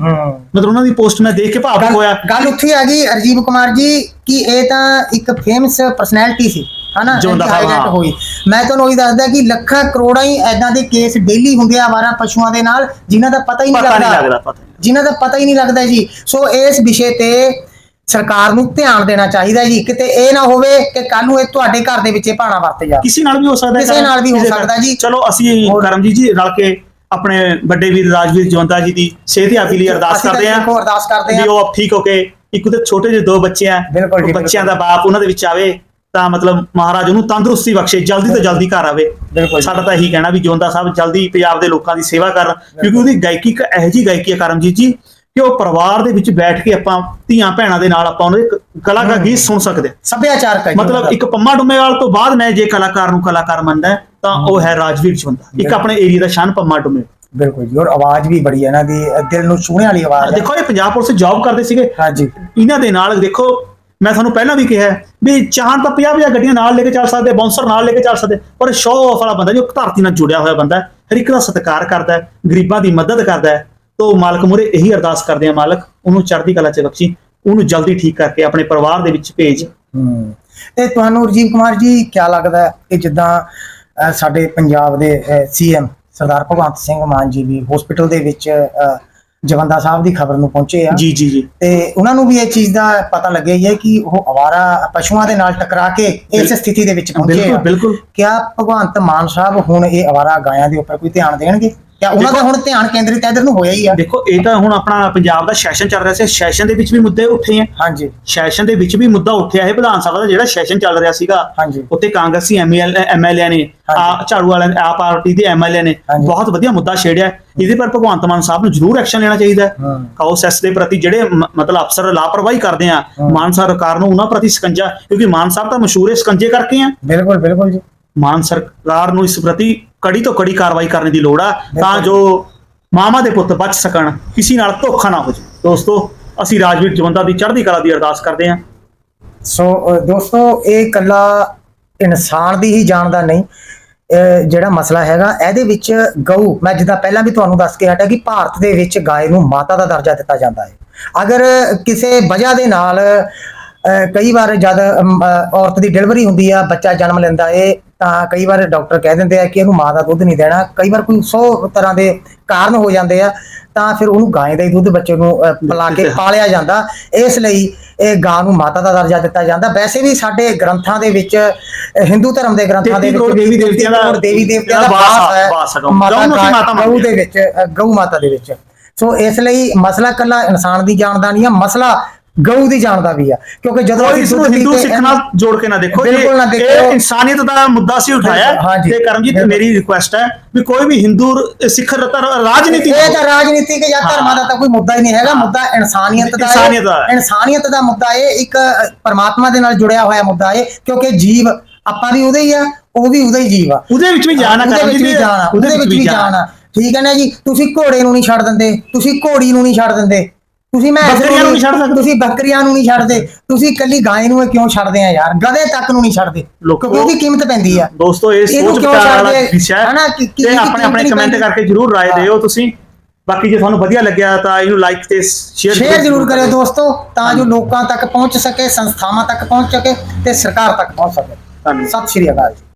ਮਤਲਬ ਉਹਨਾਂ ਦੀ ਪੋਸਟ ਮੈਂ ਦੇਖ ਕੇ ਭਾਵੁਕ ਹੋਇਆ। ਗੱਲ ਉੱਥੇ ਆ ਗਈ ਅਰਜੀਵ ਕੁਮਾਰ ਜੀ ਕਿ ਇਹ ਤਾਂ ਇੱਕ ਫੇਮਸ ਪਰਸਨੈਲਿਟੀ ਸੀ। ਹਨਾ? ਜਿਉਂਦਾ ਇਹਦੀ ਸਾਹਿਬ, highlight ਹਾਂ। ਹੋਈ। ਮੈਂ ਤੁਹਾਨੂੰ ਉਹੀ ਦੱਸਦਾ ਕਿ ਲੱਖਾਂ ਕਰੋੜਾਂ ਹੀ ਐਦਾਂ ਦੇ ਕੇਸ ਡੇਲੀ ਹੁੰਦੇ ਆ ਆਵਾਰਾ ਪਸ਼ੂਆਂ ਦੇ ਨਾਲ ਜਿਨ੍ਹਾਂ ਦਾ ਪਤਾ ਹੀ ਨਹੀਂ ਲੱਗਦਾ। ਜਿਨ੍ਹਾਂ ਦਾ ਪਤਾ ਹੀ ਨਹੀਂ ਲੱਗਦਾ ਜੀ। ਸੋ ਇਸ ਵਿਸ਼ੇ ਤੇ ਸਰਕਾਰ ਨੂੰ ਧਿਆਨ ਦੇਣਾ ਚਾਹੀਦਾ ਜੀ ਕਿਤੇ ਇਹ ਨਾ ਹੋਵੇ ਕਿ ਕੱਲ ਨੂੰ ਇਹ ਤੁਹਾਡੇ ਘਰ ਦੇ ਵਿੱਚ ਇਹ ਭਾਣਾ ਵਰਤ ਜਾ ਕਿਸੇ ਨਾਲ ਵੀ ਹੋ ਸਕਦਾ ਹੈ ਕਿਸੇ ਨਾਲ ਵੀ ਹੋ ਸਕਦਾ ਜੀ। ਚਲੋ ਅਸੀਂ ਕਰਮਜੀਤ ਜੀ ਰਲ ਕੇ ਆਪਣੇ ਵੱਡੇ ਵੀਰ ਰਾਜਵੀਰ ਜਵੰਦਾ ਜੀ ਦੀ ਸਿਹਤਯਾਬੀ ਲਈ ਅਰਦਾਸ ਕਰਦੇ ਹਾਂ ਦੇਖੋ ਅਰਦਾਸ ਕਰਦੇ ਵੀ ਹਾਂ ਉਹ ਠੀਕ ਹੋ ਕੇ ਇੱਕ ਉਹਦੇ ਛੋਟੇ ਜਿਹੇ ਦੋ ਬੱਚੇ ਆ ਜੀ, ਬੱਚਿਆਂ। ਦਾ ਬਾਪ ਉਹਨਾਂ ਦੇ ਵਿੱਚ ਆਵੇ ਤਾਂ ਮਤਲਬ ਮਹਾਰਾਜ ਉਹਨੂੰ ਤੰਦਰੁਸਤੀ ਬਖਸ਼ੇ ਜਲਦੀ ਤੋਂ ਜਲਦੀ ਘਰ ਆਵੇ ਜੀ। ਸਾਡਾ ਤਾਂ ਇਹੀ ਕਹਿਣਾ ਵੀ ਜਵੰਦਾ ਸਾਹਿਬ ਜਲਦੀ ਪੰਜਾਬ ਦੇ ਲੋਕਾਂ ਦੀ ਸੇਵਾ ਕਰਨ ਕਿਉਂਕਿ ਉਹਦੀ ਗਾਇਕੀ ਇੱਕ ਇਹੋ ਜਿਹੀ ਗਾਇਕੀ ਹੈ ਕਰਮਜੀਤ ਜੀ ਕਿ ਉਹ ਪਰਿਵਾਰ ਦੇ ਵਿੱਚ ਬੈਠ ਕੇ ਆਪਾਂ ਧੀਆਂ ਭੈਣਾਂ ਦੇ ਨਾਲ ਆਪਾਂ ਉਹਦੇ ਇੱਕ ਕਲਾ ਦਾ ਗੀਤ ਸੁਣ ਸਕਦੇ ਹਾਂ। ਸੱਭਿਆਚਾਰ ਕਹੀ ਮਤਲਬ ਇੱਕ ਪੰਮਾ ਡੁੰਮੇਵਾਲ ਤੋਂ ਬਾਅਦ ਮੈਂ ਜੇ ਕਲਾਕਾਰ ਨੂੰ ਕਲਾਕਾਰ ਮੰਨਦਾ ਹੈ, ਤਾਂ ਉਹ ਹੈ ਰਾਜਵੀਰ ਜਵੰਦਾ ਇੱਕ ਆਪਣੇ ਏਰੀਆ ਦਾ ਸ਼ਾਨ ਪੰਮਾ ਡੁੰਮੇ ਬਿਲਕੁਲ ਜੀ ਔਰ ਆਵਾਜ਼ ਵੀ ਬੜੀ ਹੈ ਇਹਨਾਂ ਦੀ ਦਿਲ ਨੂੰ ਛੂਹਣੇ ਵਾਲੀ ਆਵਾਜ਼ ਹੈ। ਦੇਖੋ ਇਹ ਪੰਜਾਬ ਪੁਲਿਸ ਜੌਬ ਕਰਦੇ ਸੀਗੇ। ਹਾਂਜੀ। ਇਹਨਾਂ ਦੇ ਨਾਲ ਦੇਖੋ ਮੈਂ ਤੁਹਾਨੂੰ ਪਹਿਲਾਂ ਵੀ ਕਿਹਾ ਹੈ ਵੀ ਚਾਹਣ ਤਾਂ 50 50 ਗੱਡੀਆਂ ਨਾਲ ਲੈ ਕੇ ਚੱਲ ਸਕਦੇ ਬਾਉਂਸਰ ਨਾਲ ਲੈ ਕੇ ਚੱਲ ਸਕਦੇ ਪਰ ਸ਼ੋਅ ਆਫ ਵਾਲਾ ਬੰਦਾ ਜੋ ਧਰਤੀ ਨਾਲ ਜੁੜਿਆ ਹੋਇਆ ਬੰਦਾ ਹੈ, ਹਰ ਇੱਕ ਦਾ ਸਤਿਕਾਰ ਕਰਦਾ ਹੈ ਗਰੀਬਾਂ ਦੀ ਮਦਦ ਕਰਦਾ ਹੈ ਤੋ ਮਾਲਕ ਮੁਰੇ ਇਹੀ ਅਰਦਾਸ ਕਰਦੇ ਆ ਮਾਲਕ ਉਹਨੂੰ ਚੜ੍ਹਦੀ ਕਲਾ ਚ ਬਖਸ਼ੀ ਉਹਨੂੰ ਜਲਦੀ ਠੀਕ ਕਰਕੇ ਆਪਣੇ ਪਰਿਵਾਰ ਦੇ ਵਿੱਚ ਭੇਜ। ਹਮ, ਤੇ ਤੁਹਾਨੂੰ ਰਜੀਵ ਕੁਮਾਰ ਜੀ ਕੀ ਲੱਗਦਾ ਹੈ ਕਿ ਜਿੱਦਾਂ ਸਾਡੇ ਪੰਜਾਬ ਦੇ ਸੀਐਮ ਸਰਦਾਰ ਭਗਵੰਤ ਸਿੰਘ ਮਾਨ ਜੀ ਵੀ ਹਸਪੀਟਲ ਦੇ ਵਿੱਚ ਜਵੰਦਾ ਸਾਹਿਬ ਦੀ ਖਬਰ ਨੂੰ ਪਹੁੰਚੇ ਆ। ਜੀ ਜੀ ਜੀ। ਤੇ ਉਹਨਾਂ ਨੂੰ ਵੀ ਇਹ ਚੀਜ਼ ਦਾ ਪਤਾ ਲੱਗਿਆ ਹੀ ਹੈ ਕਿ ਉਹ ਅਵਾਰਾ ਪਸ਼ੂਆਂ ਦੇ ਨਾਲ ਟਕਰਾ ਕੇ ਇਸ ਸਥਿਤੀ ਦੇ ਵਿੱਚ ਪਹੁੰਚੇ ਬਿਲਕੁਲ ਆ ਬਿਲਕੁਲ। ਕਿਆ ਭਗਵੰਤ ਮਾਨ ਸਾਹਿਬ ਹੁਣ ਇਹ ਅਵਾਰਾ ਗਾਇਆਂ ਦੇ ਉੱਪਰ ਕੋਈ ਧਿਆਨ ਦੇਣਗੇ? ਕਿਆ ਉਹਨਾਂ ਦਾ ਹੁਣ ਧਿਆਨ ਕੇਂਦਰਿਤ ਇਧਰ ਨੂੰ ਹੋਇਆ ਹੀ ਆ। ਦੇਖੋ ਇਹ ਤਾਂ ਹੁਣ ਆਪਣਾ ਪੰਜਾਬ ਦਾ ਸੈਸ਼ਨ ਚੱਲ ਰਿਹਾ ਸੀ ਸੈਸ਼ਨ ਦੇ ਵਿੱਚ ਵੀ ਮੁੱਦੇ ਉੱਠੇ ਆ। ਹਾਂਜੀ। ਸੈਸ਼ਨ ਦੇ ਵਿੱਚ ਵੀ ਮੁੱਦਾ ਉੱਠਿਆ ਹੈ ਵਿਧਾਨ ਸਭਾ ਦਾ ਜਿਹੜਾ ਸੈਸ਼ਨ ਚੱਲ ਰਿਹਾ ਸੀਗਾ। ਹਾਂਜੀ। ਉੱਤੇ ਕਾਂਗਰਸੀ ਐਮਐਲ ਐਮਐਲਏ ਨੇ ਆ। ਝਾੜੂ ਵਾਲਿਆਂ ਆ ਪਾਰਟੀ ਦੇ ਐਮਐਲਏ ਨੇ। ਬਹੁਤ ਵਧੀਆ ਮੁੱਦਾ ਛੇੜਿਆ। ਇਹਦੇ ਪਰ ਭਗਵੰਤ ਮਾਨ ਸਾਹਿਬ ਨੂੰ ਜ਼ਰੂਰ ਐਕਸ਼ਨ ਲੈਣਾ ਚਾਹੀਦਾ ਹੈ। ਕਾਉਸੈਸ ਦੇ ਪ੍ਰਤੀ ਜਿਹੜੇ ਮਤਲਬ ਅਫਸਰ ਲਾਪਰਵਾਹੀ ਕਰਦੇ ਆ। ਮਾਨ ਸਰਕਾਰ ਨੂੰ ਉਹਨਾਂ ਪ੍ਰਤੀ ਸਕੰਜਾ ਕਿਉਂਕਿ ਮਾਨ ਸਾਹਿਬ ਤਾਂ ਮਸ਼ਹੂਰ ਹੈ ਸਕੰਜੇ ਕਰਕੇ ਆ। ਬਿਲਕੁਲ ਬਿਲਕੁਲ ਜੀ। ਮਾਨ ਸਰਕਾਰ ਨੂੰ ਇਸ ਪ੍ਰਤੀ ਕੜੀ ਤੋਂ ਕੜੀ ਕਾਰਵਾਈ ਕਰਨ ਦੀ ਲੋੜ ਆ, ਤਾਂ ਜੋ ਮਾਮਾ ਦੇ ਪੁੱਤ ਬਚ ਸਕਣ, ਕਿਸੇ ਨਾਲ ਧੋਖਾ ਨਾ ਹੋ ਜਾਵੇ। ਦੋਸਤੋ, ਅਸੀਂ ਰਾਜਵੀਰ ਜਵੰਦਾ ਦੀ ਚੜ੍ਹਦੀ ਕਲਾ ਦੀ ਅਰਦਾਸ ਕਰਦੇ ਹਾਂ। ਸੋ ਦੋਸਤੋ, ਇਹ ਇਕੱਲਾ ਇਨਸਾਨ ਦੀ ਹੀ ਜਾਣ ਨਹੀਂ ਜਿਹੜਾ ਮਸਲਾ ਹੈਗਾ, ਇਹਦੇ ਵਿੱਚ ਗਊ, ਮੈਂ ਜਿੱਦਾਂ ਪਹਿਲਾਂ ਵੀ ਤੁਹਾਨੂੰ ਦੱਸ ਕੇ ਹਟਿਆ ਕਿ ਭਾਰਤ ਦੇ ਵਿੱਚ ਗਾਏ ਨੂੰ ਮਾਤਾ ਦਾ ਦਰਜਾ ਦਿੱਤਾ ਜਾਂਦਾ ਹੈ। ਅਗਰ ਕਿਸੇ ਵਜ੍ਹਾ ਦੇ ਨਾਲ ਕਈ ਵਾਰ ਜਦ ਔਰਤ ਦੀ ਡਿਲੀਵਰੀ ਹੁੰਦੀ ਆ, ਬੱਚਾ ਜਨਮ ਲੈਂਦਾ ਏ ਤਾਂ ਕਈ ਵਾਰ ਡਾਕਟਰ ਕਹਿ ਦਿੰਦੇ ਆ ਕਿ ਇਹਨੂੰ ਮਾਂ ਦਾ ਦੁੱਧ ਨਹੀਂ ਦੇਣਾ। ਕਈ ਵਾਰ ਕੋਈ 100 ਤਰ੍ਹਾਂ ਦੇ ਕਾਰਨ ਹੋ ਜਾਂਦੇ ਆ ਤਾਂ ਫਿਰ ਉਹਨੂੰ ਗਾਂ ਦਾ ਹੀ ਦੁੱਧ ਬੱਚੇ ਨੂੰ ਪਿਲਾ ਕੇ ਪਾਲਿਆ ਜਾਂਦਾ। ਇਸ ਲਈ ਇਹ ਗਾਂ ਨੂੰ ਮਾਤਾ ਦਾ ਦਰਜਾ ਦਿੱਤਾ ਜਾਂਦਾ। ਵੈਸੇ ਵੀ ਸਾਡੇ ਗ੍ਰੰਥਾਂ ਦੇ ਵਿੱਚ ਹਿੰਦੂ ਧਰਮ ਦੇ ਗ੍ਰੰਥਾਂ ਦੇ 33 ਕਰੋੜ ਵਿੱਚ ਦੇਵੀ ਦੇਵਤਿਆਂ ਦਾ- ਦੇਵੀ ਦੇਵਤਿਆਂ ਦਾ ਵਾਸ ਹੈ। ਮਾਤਾ ਗਊ ਦੇ ਵਿੱਚ ਗਊ ਮਾਤਾ ਦੇ ਵਿੱਚ। ਸੋ ਇਸ ਲਈ ਮਸਲਾ ਕੱਲਾ ਇਨਸਾਨ ਦੀ ਜਾਨ ਦਾ ਨਹੀਂ ਆ। ਮਸਲਾ ਗਊ ਦੀ ਜਾਨ ਦਾ ਵੀ ਆ ਕਿਉਂਕਿ ਜਦੋਂ ਅਸੀਂ ਇਸ ਨੂੰ ਹਿੰਦੂ ਸਿੱਖ ਨਾਲ ਜੋੜ ਕੇ ਨਾ ਦੇਖੋ ਬਿਲਕੁਲ ਨਾ ਦੇਖੋ। ਇਹ ਇਨਸਾਨੀਅਤ ਦਾ ਮੁੱਦਾ ਸੀ ਉਠਾਇਆ। ਤੇ ਕਰਮਜੀਤ। ਮੇਰੀ ਰਿਕੁਐਸਟ ਹੈ ਵੀ ਕੋਈ ਵੀ ਹਿੰਦੂ ਸਿੱਖ ਰਤਰ ਰਾਜਨੀਤੀ ਇਹ ਤਾਂ ਰਾਜਨੀਤੀ ਜਾਂ ਧਰਮਾਂ ਦਾ ਤਾਂ ਕੋਈ ਮੁੱਦਾ ਹੀ ਨਹੀਂ ਹੈਗਾ ਮੁੱਦਾ ਇਨਸਾਨੀਅਤ ਦਾ ਹੈ। ਇਨਸਾਨੀਅਤ ਦਾ ਮੁੱਦਾ ਇਹ ਇੱਕ ਪਰਮਾਤਮਾ ਦੇ ਨਾਲ ਜੁੜਿਆ ਹੋਇਆ ਮੁੱਦਾ ਹੈ ਕਿਉਂਕਿ ਜੀਵ ਆਪਾਂ ਵੀ ਉਹਦੇ ਹੀ ਆ ਉਹ ਵੀ ਉਹਦਾ ਹੀ ਜੀਵ ਆ। ਉਹਦੇ ਵਿੱਚ ਵੀ ਜਾਨ ਆ ਕਰਮਜੀਤ ਵੀ ਜਾਨ ਆ ਉਹਦੇ ਵਿੱਚ ਵੀ ਜਾਨ ਆ। ਠੀਕ ਹੈ ਨਾ ਜੀ? ਤੁਸੀਂ ਘੋੜੇ ਨੂੰ ਨਹੀਂ ਛੱਡ ਦਿੰਦੇ ਤੁਸੀਂ ਘੋੜੀ ਨੂੰ ਨਹੀਂ ਛੱਡ ਦਿੰਦੇ। ਤੁਸੀਂ ਮੈਂ ਬੱਕਰੀਆਂ ਨੂੰ ਨਹੀਂ ਛੱਡ ਸਕਦੇ। ਤੁਸੀਂ ਬੱਕਰੀਆਂ ਨੂੰ ਨਹੀਂ ਛੱਡਦੇ। ਤੁਸੀਂ ਇਕੱਲੀ ਗਾਂ ਨੂੰ ਕਿਉਂ ਛੱਡਦੇ ਆ ਯਾਰ? ਗਧੇ ਤੱਕ ਨੂੰ ਨਹੀਂ ਛੱਡਦੇ। ਕਿਉਂਕਿ ਉਹਦੀ ਕੀਮਤ ਪੈਂਦੀ ਆ। ਦੋਸਤੋ ਇਹ ਸੋਚ ਵਿਚਾਰ ਵਾਲਾ? ਵਿਸ਼ਾ ਹੈ ਹਨਾ, ਕਿ- ਕਿ ਤੇ ਆਪਣੇ ਆਪਣੇ ਕਮੈਂਟ ਕਰਕੇ ਜਰੂਰ ਰਾਏ। ਦਿਓ ਤੁਸੀਂ। ਬਾਕੀ ਜੇ ਤੁਹਾਨੂੰ ਵਧੀਆ ਲੱਗਿਆ ਤਾਂ ਇਹਨੂੰ ਲਾਈਕ ਤੇ ਸ਼ੇਅਰ ਸ਼ੇਅਰ ਜ਼ਰੂਰ ਕਰਿਓ ਦੋਸਤੋ ਤਾਂ ਜੋ ਲੋਕਾਂ ਤੱਕ ਪਹੁੰਚ ਸਕੇ ਸੰਸਥਾਵਾਂ ਤੱਕ ਪਹੁੰਚ ਸਕੇ ਤੇ ਸਰਕਾਰ ਤੱਕ ਪਹੁੰਚ ਸਕੇ। ਸਤਿ ਸ਼੍ਰੀ ਅਕਾਲ